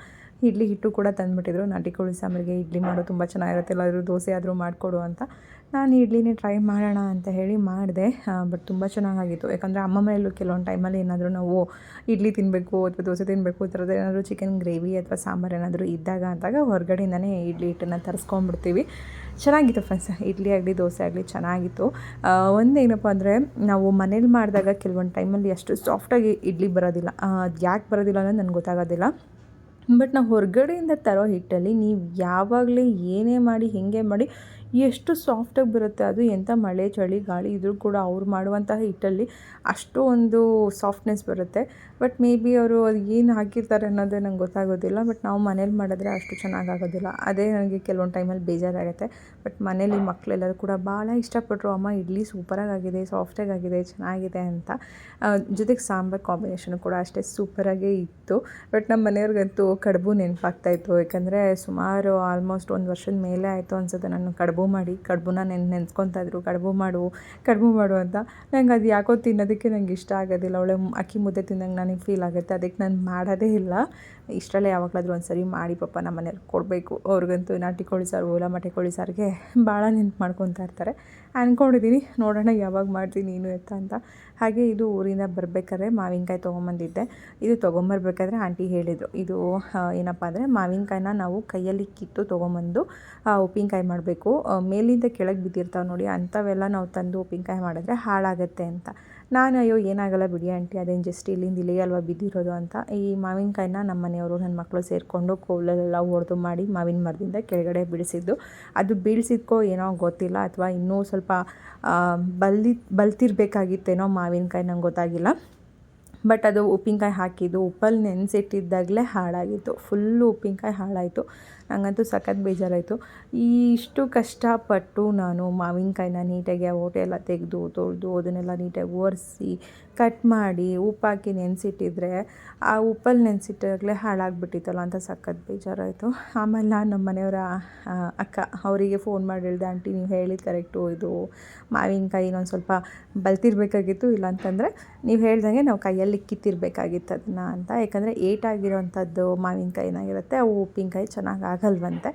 ಇಡ್ಲಿ ಹಿಟ್ಟು ಕೂಡ ತಂದುಬಿಟ್ಟಿದ್ರು. ನಾಟಿ ಕೋಳಿ ಸಾಂಬಾರಿಗೆ ಇಡ್ಲಿ ಮಾಡೋ ತುಂಬ ಚೆನ್ನಾಗಿರುತ್ತೆ. ಎಲ್ಲಾದರೂ ದೋಸೆ ಆದರೂ ಮಾಡಿಕೊಡು ಅಂತ ನಾನು ಇಡ್ಲಿನೇ ಟ್ರೈ ಮಾಡೋಣ ಅಂತ ಹೇಳಿ ಮಾಡಿದೆ. ಬಟ್ ತುಂಬ ಚೆನ್ನಾಗಾಗಿತ್ತು. ಯಾಕಂದರೆ ಅಮ್ಮ ಮನೆಯಲ್ಲೂ ಕೆಲವೊಂದು ಟೈಮಲ್ಲಿ ಏನಾದರೂ ನಾವು ಇಡ್ಲಿ ತಿನ್ನಬೇಕು ಅಥವಾ ದೋಸೆ ತಿನ್ನಬೇಕು ಈ ಥರದ್ದು ಏನಾದರೂ ಚಿಕನ್ ಗ್ರೇವಿ ಅಥವಾ ಸಾಂಬಾರು ಏನಾದರೂ ಇದ್ದಾಗ ಅಂತಾಗ ಹೊರಗಡೆಯಿಂದನೇ ಇಡ್ಲಿ ಹಿಟ್ಟನ್ನು ತರಿಸ್ಕೊಂಡ್ಬಿಡ್ತೀವಿ. ಚೆನ್ನಾಗಿತ್ತು ಫ್ರೆಂಡ್ಸ್ ಇಡ್ಲಿ ಆಗಲಿ, ದೋಸೆ ಆಗಲಿ ಚೆನ್ನಾಗಿತ್ತು. ಒಂದು ಒಂದೇನಪ್ಪ ಅಂದರೆ ನಾವು ಮನೇಲಿ ಮಾಡಿದಾಗ ಕೆಲವೊಂದು ಟೈಮಲ್ಲಿ ಅಷ್ಟು ಸಾಫ್ಟಾಗಿ ಇಡ್ಲಿ ಬರೋದಿಲ್ಲ. ಅದು ಯಾಕೆ ಬರೋದಿಲ್ಲ ಅನ್ನೋದು ನನಗೆ ಗೊತ್ತಾಗೋದಿಲ್ಲ. ಬಟ್ ನಾವು ಹೊರಗಡೆಯಿಂದ ತರೋ ಹಿಟ್ಟಲ್ಲಿ ನೀವು ಯಾವಾಗಲೇ ಏನೇ ಮಾಡಿ, ಹೇಗೆ ಮಾಡಿ, ಎಷ್ಟು ಸಾಫ್ಟಾಗಿ ಬರುತ್ತೆ ಅದು, ಎಂಥ ಮಳೆ, ಚಳಿ, ಗಾಳಿ, ಇದ್ರೂ ಕೂಡ ಅವ್ರು ಮಾಡುವಂತಹ ಹಿಟ್ಟಲ್ಲಿ ಅಷ್ಟು ಒಂದು ಸಾಫ್ಟ್ನೆಸ್ ಬರುತ್ತೆ. ಬಟ್ ಮೇ ಬಿ ಅವರು ಏನು ಹಾಕಿರ್ತಾರೆ ಅನ್ನೋದೇ ನಂಗೆ ಗೊತ್ತಾಗೋದಿಲ್ಲ ಬಟ್ ನಾವು ಮನೇಲಿ ಮಾಡಿದ್ರೆ ಅಷ್ಟು ಚೆನ್ನಾಗಿ ಆಗೋದಿಲ್ಲ. ಅದೇ ನನಗೆ ಕೆಲವೊಂದು ಟೈಮಲ್ಲಿ ಬೇಜಾರಾಗುತ್ತೆ. ಬಟ್ ಮನೇಲಿ ಮಕ್ಕಳೆಲ್ಲರೂ ಕೂಡ ಭಾಳ ಇಷ್ಟಪಟ್ಟರು ಅಮ್ಮ, ಇಡ್ಲಿ ಸೂಪರಾಗಿ ಆಗಿದೆ ಸಾಫ್ಟಾಗಿ ಆಗಿದೆ, ಚೆನ್ನಾಗಿದೆ ಅಂತ. ಜೊತೆಗೆ ಸಾಂಬಾರು ಕಾಂಬಿನೇಷನ್ ಕೂಡ ಅಷ್ಟೇ ಸೂಪರಾಗೇ ಇತ್ತು. ಬಟ್ ನಮ್ಮ ಮನೆಯವ್ರಿಗಂತೂ ಕಡುಬು ನೆನಪಾಗ್ತಾಯಿತ್ತು ಯಾಕಂದರೆ ಸುಮಾರು ಆಲ್ಮೋಸ್ಟ್ ಒಂದು ವರ್ಷದ ಮೇಲೆ ಆಯಿತು ಅನ್ಸುತ್ತೆ ನಾನು ಕಡುಬು ಮಾಡಿ. ಕಡುಬುನ ನೆನ್, ನೆನ್ಸ್ಕೊತಾ ಇದ್ರು, ಕಡುಬು ಮಾಡು ಕಡುಬು ಮಾಡು ಅಂತ. ನಂಗೆ ಅದು ಯಾಕೋ ತಿನ್ನೋದಕ್ಕೆ ನಂಗೆ ಇಷ್ಟ ಆಗೋದಿಲ್ಲ. ಅವಳೆ ಅಕ್ಕಿ ಮುದ್ದೆ ತಿಂದಂಗೆ ನನಗೆ ಫೀಲ್ ಆಗುತ್ತೆ. ಅದಕ್ಕೆ ನಾನು ಮಾಡೋದೇ ಇಲ್ಲ. ಇಷ್ಟರಲ್ಲೇ ಯಾವಾಗಲಾದರೂ ಒಂದು ಸರಿ ಮಾಡಿ ಪಾಪ ನಮ್ಮ ಮನೆಯವ್ರು ಕೊಡಬೇಕು. ಅವ್ರಿಗಂತೂ ನಾಟಿ ಕೋಳಿ ಸಾರು, ಓಲಾ ಮಟೆ ಕೋಳಿ ಸಾರಿಗೆ ಭಾಳ ನೆನ್ಪು ಮಾಡ್ಕೊತಾ ಇರ್ತಾರೆ. ಅಂದ್ಕೊಂಡಿದ್ದೀನಿ ನೋಡೋಣ ಯಾವಾಗ ಮಾಡ್ತೀನಿ ನೀನು ಎತ್ತ ಅಂತ. ಹಾಗೆ ಇದು ಊರಿಂದ ಬರಬೇಕಾದ್ರೆ ಮಾವಿನಕಾಯಿ ತೊಗೊಂಬಂದಿದ್ದೆ. ಇದು ತೊಗೊಂಬರ್ಬೇಕಾದ್ರೆ ಆಂಟಿ ಹೇಳಿದರು. ಇದು ಏನಪ್ಪ ಅಂದರೆ ಮಾವಿನಕಾಯಿನ ನಾವು ಕೈಯಲ್ಲಿ ಕಿತ್ತು ತೊಗೊಂಬಂದು ಉಪ್ಪಿನಕಾಯಿ ಮಾಡಬೇಕು. ಮೇಲಿಂದ ಕೆಳಗೆ ಬಿದ್ದಿರ್ತಾವೆ ನೋಡಿ, ಅಂಥವೆಲ್ಲ ನಾವು ತಂದು ಉಪ್ಪಿನಕಾಯಿ ಮಾಡಿದ್ರೆ ಹಾಳಾಗುತ್ತೆ ಅಂತ. ನಾನು ಅಯ್ಯೋ, ಏನಾಗಲ್ಲ ಬಿಡಿ ಆಂಟಿ, ಅದೇನು ಜಸ್ಟ್ ಇಲ್ಲಿಂದ ಇಲ್ಲಿಗೆ ಅಲ್ವಾ ಬಿದ್ದಿರೋದು ಅಂತ. ಈ ಮಾವಿನಕಾಯಿನ ನಮ್ಮ ಮನೆಯವರು ನನ್ನ ಮಕ್ಕಳು ಸೇರಿಕೊಂಡು ಕೋಲಲ್ಲೆಲ್ಲ ಹೊಡೆದು ಮಾಡಿ ಮಾವಿನ ಮರದಿಂದ ಕೆಳಗಡೆ ಬೀಳಿಸಿದ್ದು. ಅದು ಬೀಳ್ಸಿದ್ಕೋ ಏನೋ ಗೊತ್ತಿಲ್ಲ ಅಥವಾ ಇನ್ನೂ ಸ್ವಲ್ಪ ಬಲ್ದಿ, ಬಲ್ತಿರ್ಬೇಕಾಗಿತ್ತೇನೋ ಮಾವಿನಕಾಯಿ ನಂಗೆ ಗೊತ್ತಾಗಿಲ್ಲ. ಬಟ್ ಅದು ಉಪ್ಪಿನಕಾಯಿ ಹಾಕಿದ್ದು, ಉಪ್ಪಲ್ಲಿ ನೆನೆಸಿಟ್ಟಿದ್ದಾಗಲೇ ಹಾಳಾಗಿತ್ತು. ಫುಲ್ಲು ಉಪ್ಪಿನಕಾಯಿ ಹಾಳಾಯಿತು. ನನಗಂತೂ ಸಖತ್ ಬೇಜಾರಾಯಿತು. ಈ ಇಷ್ಟು ಕಷ್ಟಪಟ್ಟು ನಾನು ಮಾವಿನಕಾಯಿನ ನೀಟಾಗಿ ಆ ಓಟೆ ಎಲ್ಲ ತೆಗೆದು, ತೊಳೆದು ಅದನ್ನೆಲ್ಲ ನೀಟಾಗಿ ಒರೆಸಿ, ಕಟ್ ಮಾಡಿ ಉಪ್ಪಾಕಿ ನೆನೆಸಿಟ್ಟಿದ್ರೆ ಆ ಉಪ್ಪಲ್ಲಿ ನೆನೆಸಿಟ್ಟಾಗಲೇ ಹಾಳಾಗ್ಬಿಟ್ಟಿತ್ತಲ್ಲ ಅಂತ ಸಖತ್ ಬೇಜಾರಾಯಿತು. ಆಮೇಲೆ ನಾನು ನಮ್ಮ ಮನೆಯವರ ಅಕ್ಕ ಅವರಿಗೆ ಫೋನ್ ಮಾಡಿ ಹೇಳ್ದೆ, ಆಂಟಿ ನೀವು ಹೇಳಿದ ಕರೆಕ್ಟು ಇದು. ಮಾವಿನಕಾಯಿ ಇನ್ನೊಂದು ಸ್ವಲ್ಪ ಬಲ್ತಿರ್ಬೇಕಾಗಿತ್ತು ಇಲ್ಲಾಂತಂದರೆ ನೀವು ಹೇಳ್ದಂಗೆ ನಾವು ಕೈಯಲ್ಲಿ ಕಿತ್ತಿರ್ಬೇಕಾಗಿತ್ತು ಅದನ್ನ ಅಂತ. ಯಾಕಂದರೆ ಏಟಾಗಿರೋವಂಥದ್ದು ಮಾವಿನಕಾಯಿನಾಗಿರುತ್ತೆ ಅವು ಉಪ್ಪಿನಕಾಯಿ ಚೆನ್ನಾಗಿ ಆಗಲ್ವಂತೆ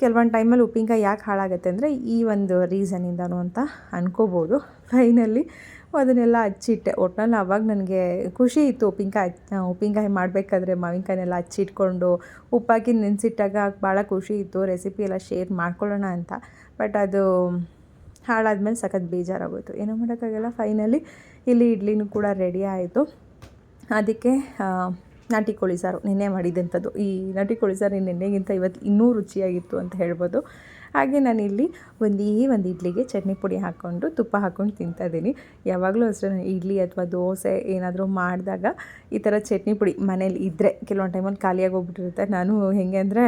ಕೆಲವೊಂದು ಟೈಮಲ್ಲಿ ಉಪ್ಪಿನಕಾಯಿ ಯಾಕೆ ಹಾಳಾಗುತ್ತೆ ಅಂದರೆ ಈ ಒಂದು ರೀಸನಿಂದನೂ ಅಂತ ಅನ್ಕೋಬೋದು. ಫೈನಲಿ ಅದನ್ನೆಲ್ಲ ಹಚ್ಚಿಟ್ಟೆ. ಒಟ್ನಲ್ಲಿ ಅವಾಗ ನನಗೆ ಖುಷಿ ಇತ್ತು ಉಪ್ಪಿನಕಾಯಿ ಉಪ್ಪಿನಕಾಯಿ ಮಾಡಬೇಕಾದ್ರೆ ಮಾವಿನಕಾಯಿನೆಲ್ಲ ಹಚ್ಚಿಟ್ಕೊಂಡು ಉಪ್ಪಾಕಿ ನೆನೆಸಿಟ್ಟಾಗ ಭಾಳ ಖುಷಿ ಇತ್ತು. ರೆಸಿಪಿ ಎಲ್ಲ ಶೇರ್ ಮಾಡ್ಕೊಳ್ಳೋಣ ಅಂತ. ಬಟ್ ಅದು ಹಾಳಾದ್ಮೇಲೆ ಸಖತ್ ಬೇಜಾರಾಗೋಯ್ತು. ಏನೂ ಮಾಡೋಕ್ಕಾಗಲ್ಲ. ಫೈನಲಿ ಇಲ್ಲಿ ಇಡ್ಲಿನೂ ಕೂಡ ರೆಡಿ ಆಯಿತು. ಅದಕ್ಕೆ ನಾಟಿ ಕೋಳಿ ಸಾರು, ನಿನ್ನೆ ಮಾಡಿದ್ದಂಥದ್ದು ಈ ನಾಟಿ ಕೋಳಿ ಸಾರು ನಿನ್ನೆಗಿಂತ ಇವತ್ತು ಇನ್ನೂ ರುಚಿಯಾಗಿತ್ತು ಅಂತ ಹೇಳ್ಬೋದು. ಹಾಗೆ ನಾನಿಲ್ಲಿ ಒಂದೇ ಒಂದು ಇಡ್ಲಿಗೆ ಚಟ್ನಿ ಪುಡಿ ಹಾಕ್ಕೊಂಡು ತುಪ್ಪ ಹಾಕ್ಕೊಂಡು ತಿಂತಾ ಇದ್ದೀನಿ ಯಾವಾಗಲೂ ಅಷ್ಟೇ ನಾನು ಇಡ್ಲಿ ಅಥವಾ ದೋಸೆ ಏನಾದರೂ ಮಾಡಿದಾಗ ಈ ಥರ ಚಟ್ನಿ ಪುಡಿ ಮನೇಲಿ ಇದ್ದರೆ ಕೆಲವೊಂದು ಟೈಮಲ್ಲಿ ಖಾಲಿಯಾಗಿ ಹೋಗ್ಬಿಟ್ಟಿರುತ್ತೆ. ನಾನು ಹೇಗೆ ಅಂದರೆ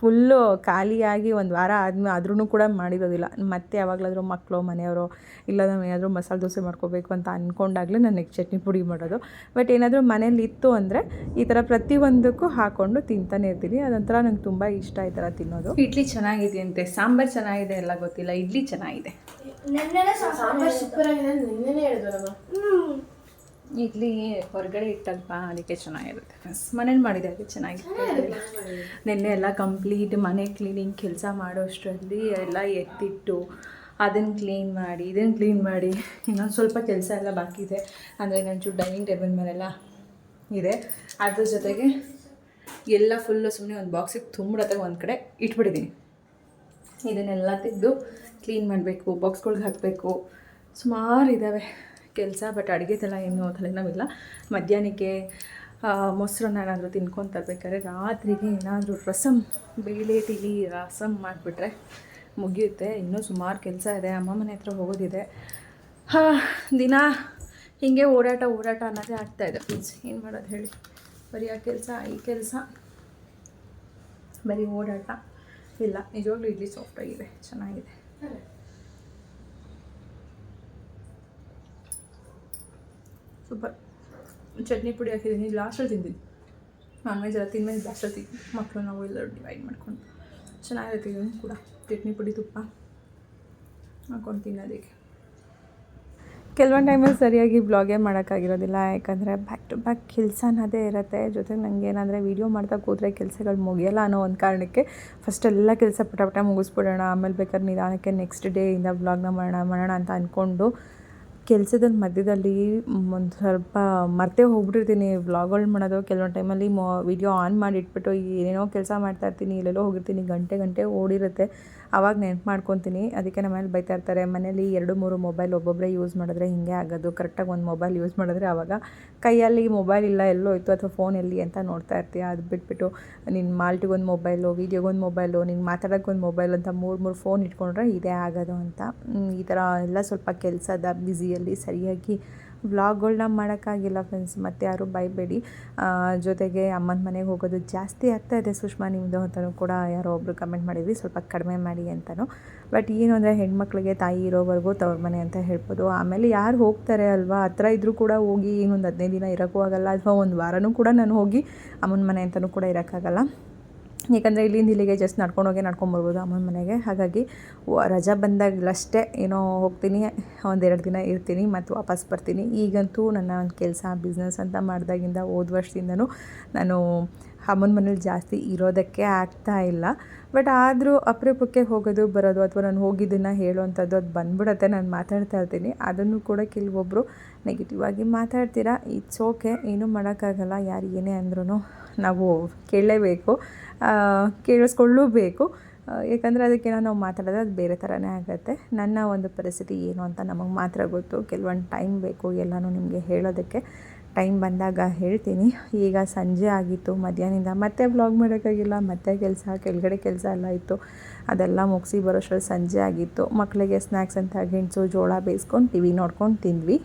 ಫುಲ್ಲು ಖಾಲಿಯಾಗಿ ಒಂದು ವಾರ ಆದ್ಮೇಲೆ ಆದ್ರೂ ಕೂಡ ಮಾಡಿರೋದಿಲ್ಲ. ಮತ್ತೆ ಯಾವಾಗಲಾದರೂ ಮಕ್ಕಳು, ಮನೆಯವರು ಇಲ್ಲ ನಾವು ಏನಾದರೂ ಮಸಾಲೆ ದೋಸೆ ಮಾಡ್ಕೋಬೇಕು ಅಂತ ಅಂದ್ಕೊಂಡಾಗಲೇ ನನಗೆ ಚಟ್ನಿ ಪುಡಿ ಮಾಡೋದು. ಬಟ್ ಏನಾದರೂ ಮನೇಲಿ ಇತ್ತು ಅಂದರೆ ಈ ಥರ ಪ್ರತಿಯೊಂದಕ್ಕೂ ಹಾಕ್ಕೊಂಡು ತಿಂತಾನೆ ಇರ್ತೀನಿ. ಅದೊಂಥರ ನಂಗೆ ತುಂಬ ಇಷ್ಟ ಈ ಥರ ತಿನ್ನೋದು. ಇಡ್ಲಿ ಚೆನ್ನಾಗಿದೆಯಂತೆ. ಸಾಂಬಾರು ಚೆನ್ನಾಗಿದೆ ಎಲ್ಲ ಗೊತ್ತಿಲ್ಲ ಇಡ್ಲಿ ಚೆನ್ನಾಗಿದೆ. ಇಡ್ಲಿ ಹೊರಗಡೆ ಇಟ್ಟಲ್ಪ ಅದಕ್ಕೆ ಚೆನ್ನಾಗಿರುತ್ತೆ. ಮನೇಲಿ ಮಾಡಿದೆ ಅದಕ್ಕೆ ಚೆನ್ನಾಗಿರುತ್ತೆ ನಿನ್ನೆ ಎಲ್ಲ ಕಂಪ್ಲೀಟ್ ಮನೆ ಕ್ಲೀನಿಂಗ್ ಕೆಲಸ ಮಾಡೋಷ್ಟರಲ್ಲಿ ಎಲ್ಲ ಎತ್ತಿಟ್ಟು ಅದನ್ನು ಕ್ಲೀನ್ ಮಾಡಿ ಇದನ್ನು ಕ್ಲೀನ್ ಮಾಡಿ. ಇನ್ನೊಂದು ಸ್ವಲ್ಪ ಕೆಲಸ ಎಲ್ಲ ಬಾಕಿ ಇದೆ. ಅಂದರೆ ನಂಚೂರು ಡೈನಿಂಗ್ ಟೇಬಲ್ ಮೇಲೆಲ್ಲ ಇದೆ. ಅದ್ರ ಜೊತೆಗೆ ಎಲ್ಲ ಫುಲ್ಲು ಸುಮ್ಮನೆ ಒಂದು ಬಾಕ್ಸಿಗೆ ತುಂಬಿಡತ್ತಾಗ ಒಂದು ಕಡೆ ಇಟ್ಬಿಟ್ಟಿದ್ದೀನಿ ಇದನ್ನೆಲ್ಲ ತೆಗೆದು ಕ್ಲೀನ್ ಮಾಡಬೇಕು ಬಾಕ್ಸ್ಗಳ್ಗೆ ಹಾಕಬೇಕು. ಸುಮಾರು ಇದ್ದಾವೆ ಕೆಲಸ ಬಟ್ ಅಡುಗೆದೆಲ್ಲ ಏನು ತಲೆನೋವಿಲ್ಲ ಮಧ್ಯಾಹ್ನಕ್ಕೆ ಮೊಸರನ್ನ ಏನಾದರೂ ತಿನ್ಕೊಂಡು ತರಬೇಕಾದ್ರೆ ರಾತ್ರಿಗೆ ಏನಾದರೂ ರಸಮ್ ಬೇಳೆ, ತಿಳಿ ರಸಮ್ ಮಾಡಿಬಿಟ್ರೆ ಮುಗಿಯುತ್ತೆ. ಇನ್ನೂ ಸುಮಾರು ಕೆಲಸ ಇದೆ. ಅಮ್ಮ ಮನೆ ಹತ್ರ ಹೋಗೋದಿದೆ. ಹಾಂ, ದಿನ ಹೀಗೆ ಓಡಾಟ ಓಡಾಟ ಅನ್ನೋದೇ ಆಗ್ತಾಯಿದೆ ಪ್ಲೀಸ್ ಏನು ಮಾಡೋದು ಹೇಳಿ? ಬರೀ ಆ ಕೆಲಸ, ಈ ಕೆಲಸ. ಬರೀ ಓಡಾಟ. ಇಲ್ಲ, ನಿಜವಾಗ್ಲೂ ಇಡ್ಲಿ ಸಾಫ್ಟ್ ಆಗಿದೆ, ಚೆನ್ನಾಗಿದೆ. ಸೂಪರ್ ಚಟ್ನಿ ಪುಡಿ ಹಾಕಿದ್ದೀನಿ ಲಾಸ್ಟಲ್ಲಿ ತಿಂದಿದ್ದು. ನಾನ್ ವೆಜ್ ಎಲ್ಲ ತಿಂದ್ಮೇಲೆ ಲಾಸ್ಟಲ್ಲಿ ತಿಂತೀನಿ ಮಕ್ಕಳು ನಾವು ಎಲ್ಲರೂ ಡಿವೈಡ್ ಮಾಡ್ಕೊಂಡು. ಚೆನ್ನಾಗಿರುತ್ತೆ ಕೂಡ. ಚಟ್ನಿ ಪುಡಿ ತುಪ್ಪ. ಹಾಕೊಂಡು ತಿನ್ನೋದಕ್ಕೆ. ಕೆಲವೊಂದು ಟೈಮಲ್ಲಿ ಸರಿಯಾಗಿ ಬ್ಲಾಗೇ ಮಾಡೋಕ್ಕಾಗಿರೋದಿಲ್ಲ. ಯಾಕಂದರೆ ಬ್ಯಾಕ್ ಟು ಬ್ಯಾಕ್ ಕೆಲಸ ಅನ್ನೋದೇ ಇರುತ್ತೆ. ಜೊತೆಗೆ ನನಗೆ ಏನಂದರೆ ವೀಡಿಯೋ ಮಾಡ್ತಾ ಕೂತ್ರೆ ಕೆಲಸಗಳು ಮುಗಿಯಲ್ಲ ಅನ್ನೋ ಒಂದು ಕಾರಣಕ್ಕೆ ಫಸ್ಟ್ ಎಲ್ಲ ಕೆಲಸ ಪಟ ಪಟ ಮುಗಿಸ್ಬಿಡೋಣ. ಆಮೇಲೆ ಬೇಕಾದ್ರೆ ನಿಧಾನಕ್ಕೆ ನೆಕ್ಸ್ಟ್ ಡೇಯಿಂದ ಬ್ಲಾಗ್ನ ಮಾಡೋಣ ಮಾಡೋಣ ಅಂತ ಅಂದ್ಕೊಂಡು ಕೆಲಸದ ಮಧ್ಯದಲ್ಲಿ ಒಂದು ಸ್ವಲ್ಪ ಮರ್ತೇ ಹೋಗ್ಬಿಟ್ಟಿರ್ತೀನಿ. ವ್ಲಾಗ್ಗಳು ಮಾಡೋದು ಕೆಲವೊಂದು ಟೈಮಲ್ಲಿ ಮೊ ವಿಡಿಯೋ ಆನ್ ಮಾಡಿ ಇಟ್ಬಿಟ್ಟು ಏನೇನೋ ಕೆಲಸ ಮಾಡ್ತಾ ಇರ್ತೀನಿ. ಎಲ್ಲೆಲ್ಲೋ ಹೋಗಿರ್ತೀನಿ. ಗಂಟೆ ಗಂಟೆ ಓಡಿರುತ್ತೆ. ಆವಾಗ ನೆನ್ಪು ಮಾಡ್ಕೊತೀನಿ. ಅದಕ್ಕೆ ನಮ್ಮ ಮನೇಲಿ ಬೈತಾ ಇರ್ತಾರೆ, ಮನೇಲಿ ಎರಡು ಮೂರು ಮೊಬೈಲ್ ಒಬ್ಬೊಬ್ಬರೇ ಯೂಸ್ ಮಾಡಿದ್ರೆ ಹಿಂಗೆ ಆಗೋದು. ಕರೆಕ್ಟಾಗಿ ಒಂದು ಮೊಬೈಲ್ ಯೂಸ್ ಮಾಡಿದ್ರೆ ಆವಾಗ ಕೈಯಲ್ಲಿ ಮೊಬೈಲ್ ಇಲ್ಲ, ಎಲ್ಲೋ ಇತ್ತು ಅಥವಾ ಫೋನ್ ಎಲ್ಲಿ ಅಂತ ನೋಡ್ತಾ ಇರ್ತೀಯ. ಅದು ಬಿಟ್ಬಿಟ್ಟು ನಿನ್ನ ಮಾಲ್ಟಿಗೊಂದು ಮೊಬೈಲು ವೀಡಿಯೋಗೊಂದು ಮೊಬೈಲು ನಿಂಗೆ ಮಾತಾಡೋಕ್ಕೊಂದು ಮೊಬೈಲ್ ಅಂತ ಮೂರು ಮೂರು ಫೋನ್ ಇಟ್ಕೊಂಡ್ರೆ ಇದೇ ಆಗೋದು ಅಂತ. ಈ ಥರ ಎಲ್ಲ ಸ್ವಲ್ಪ ಕೆಲಸದ ಬ್ಯುಸಿಯಲ್ಲಿ ಸರಿಯಾಗಿ ವ್ಲಾಗ್ಗಳ್ನ ಮಾಡೋಕ್ಕಾಗಿಲ್ಲ ಫ್ರೆಂಡ್ಸ್ ಮತ್ತೆ ಯಾರು ಬೈಬೇಡಿ. ಜೊತೆಗೆ ಅಮ್ಮನ ಮನೆಗೆ ಹೋಗೋದು ಜಾಸ್ತಿ ಆಗ್ತಾ ಇದೆ. ಸುಷ್ಮಾ ನಿಮ್ಮದು ಅಂತಲೂ ಕೂಡ ಯಾರೋ ಒಬ್ಬರು ಕಮೆಂಟ್ ಮಾಡಿದ್ವಿ. ಸ್ವಲ್ಪ ಕಡಿಮೆ ಮಾಡಿ ಅಂತಲೂ ಬಟ್ ಏನು ಅಂದರೆ ಹೆಣ್ಮಕ್ಳಿಗೆ ತಾಯಿ ಇರೋವರೆಗೂ ತವ್ರ ಮನೆ ಅಂತ ಹೇಳ್ಬೋದು. ಆಮೇಲೆ ಯಾರು ಹೋಗ್ತಾರೆ ಅಲ್ವಾ? ಹತ್ರ ಇದ್ದರೂ ಕೂಡ ಹೋಗಿ ಇನ್ನೊಂದು ಹದಿನೈದು ದಿನ ಇರೋಕ್ಕೂ ಆಗಲ್ಲ. ಅಥವಾ ಒಂದು ವಾರನೂ ಕೂಡ ನಾನು ಹೋಗಿ ಅಮ್ಮನ ಮನೆ ಅಂತಲೂ ಕೂಡ ಇರೋಕ್ಕಾಗಲ್ಲ. ಯಾಕಂದರೆ ಇಲ್ಲಿಂದ ಇಲ್ಲಿಗೆ ಜಸ್ಟ್ ನಡ್ಕೊಂಡು ಹೋಗಿ ನಡ್ಕೊಂಬರ್ಬೋದು ಅಮ್ಮನ ಮನೆಗೆ. ಹಾಗಾಗಿ ರಜಾ ಬಂದಾಗಲಷ್ಟೇ ಏನೋ ಹೋಗ್ತೀನಿ, ಒಂದೆರಡು ದಿನ ಇರ್ತೀನಿ ಮತ್ತು ವಾಪಸ್ ಬರ್ತೀನಿ. ಈಗಂತೂ ನನ್ನ ಒಂದು ಕೆಲಸ ಬಿಸ್ನೆಸ್ ಅಂತ ಮಾಡಿದಾಗಿಂದ ಹೋದ ವರ್ಷದಿಂದನೂ ನಾನು ಅಮ್ಮನ ಮನೇಲಿ ಜಾಸ್ತಿ ಇರೋದಕ್ಕೆ ಆಗ್ತಾ ಇಲ್ಲ. ಬಟ್ ಆದರೂ ಅಪರೂಪಕ್ಕೆ ಹೋಗೋದು, ಬರೋದು ಅಥವಾ ನಾನು ಹೋಗಿದ್ದನ್ನು ಹೇಳುವಂಥದ್ದು ಅದು ಬಂದ್ಬಿಡತ್ತೆ, ನಾನು ಮಾತಾಡ್ತಾ ಇರ್ತೀನಿ. ಅದನ್ನು ಕೂಡ ಕೆಲವೊಬ್ಬರು ನೆಗೆಟಿವ್ ಆಗಿ ಮಾತಾಡ್ತೀರಾ? ಇಟ್ಸ್ ಓಕೆ ಏನೂ ಮಾಡೋಕ್ಕಾಗಲ್ಲ. ಯಾರು ಏನೇ ಅಂದ್ರೂ ನಾವು ಕೇಳಲೇಬೇಕು. ಕೇಳಿಸ್ಕೊಳ್ಳಬೇಕು. ಏಕೆಂದರೆ ಅದಕ್ಕೆ ನಾವು ಮಾತಾಡೋದು ಅದು ಬೇರೆ ಥರನೇ ಆಗುತ್ತೆ. ನನ್ನ ಒಂದು ಪರಿಸ್ಥಿತಿ ಏನು ಅಂತ ನಮಗೆ ಮಾತ್ರ ಗೊತ್ತು. ಕೆಲವೊಂದು ಟೈಮ್ ಬೇಕು ಎಲ್ಲನೂ ನಿಮಗೆ ಹೇಳೋದಕ್ಕೆ. ಟೈಮ್ ಬಂದಾಗ ಹೇಳ್ತೀನಿ. ಈಗ ಸಂಜೆ ಆಗಿತ್ತು, ಮಧ್ಯಾಹ್ನದಿಂದ ಮತ್ತೆ ಬ್ಲಾಗ್ ಮಾಡೋಕ್ಕಾಗಿಲ್ಲ, ಮತ್ತೆ ಕೆಲಸ, ಕೆಳಗಡೆ ಕೆಲಸ ಎಲ್ಲ ಇತ್ತು. ಅದೆಲ್ಲ ಮುಗಿಸಿ ಬರೋಷ್ಟರಲ್ಲಿ ಸಂಜೆ ಆಗಿತ್ತು. ಮಕ್ಕಳಿಗೆ ಸ್ನ್ಯಾಕ್ಸ್ ಅಂತ, ಗೆಣಸು, ಜೋಳ ಬೇಯಿಸ್ಕೊಂಡು ಟಿ ವಿ ನೋಡ್ಕೊಂಡು ತಿಂದ್ವಿ.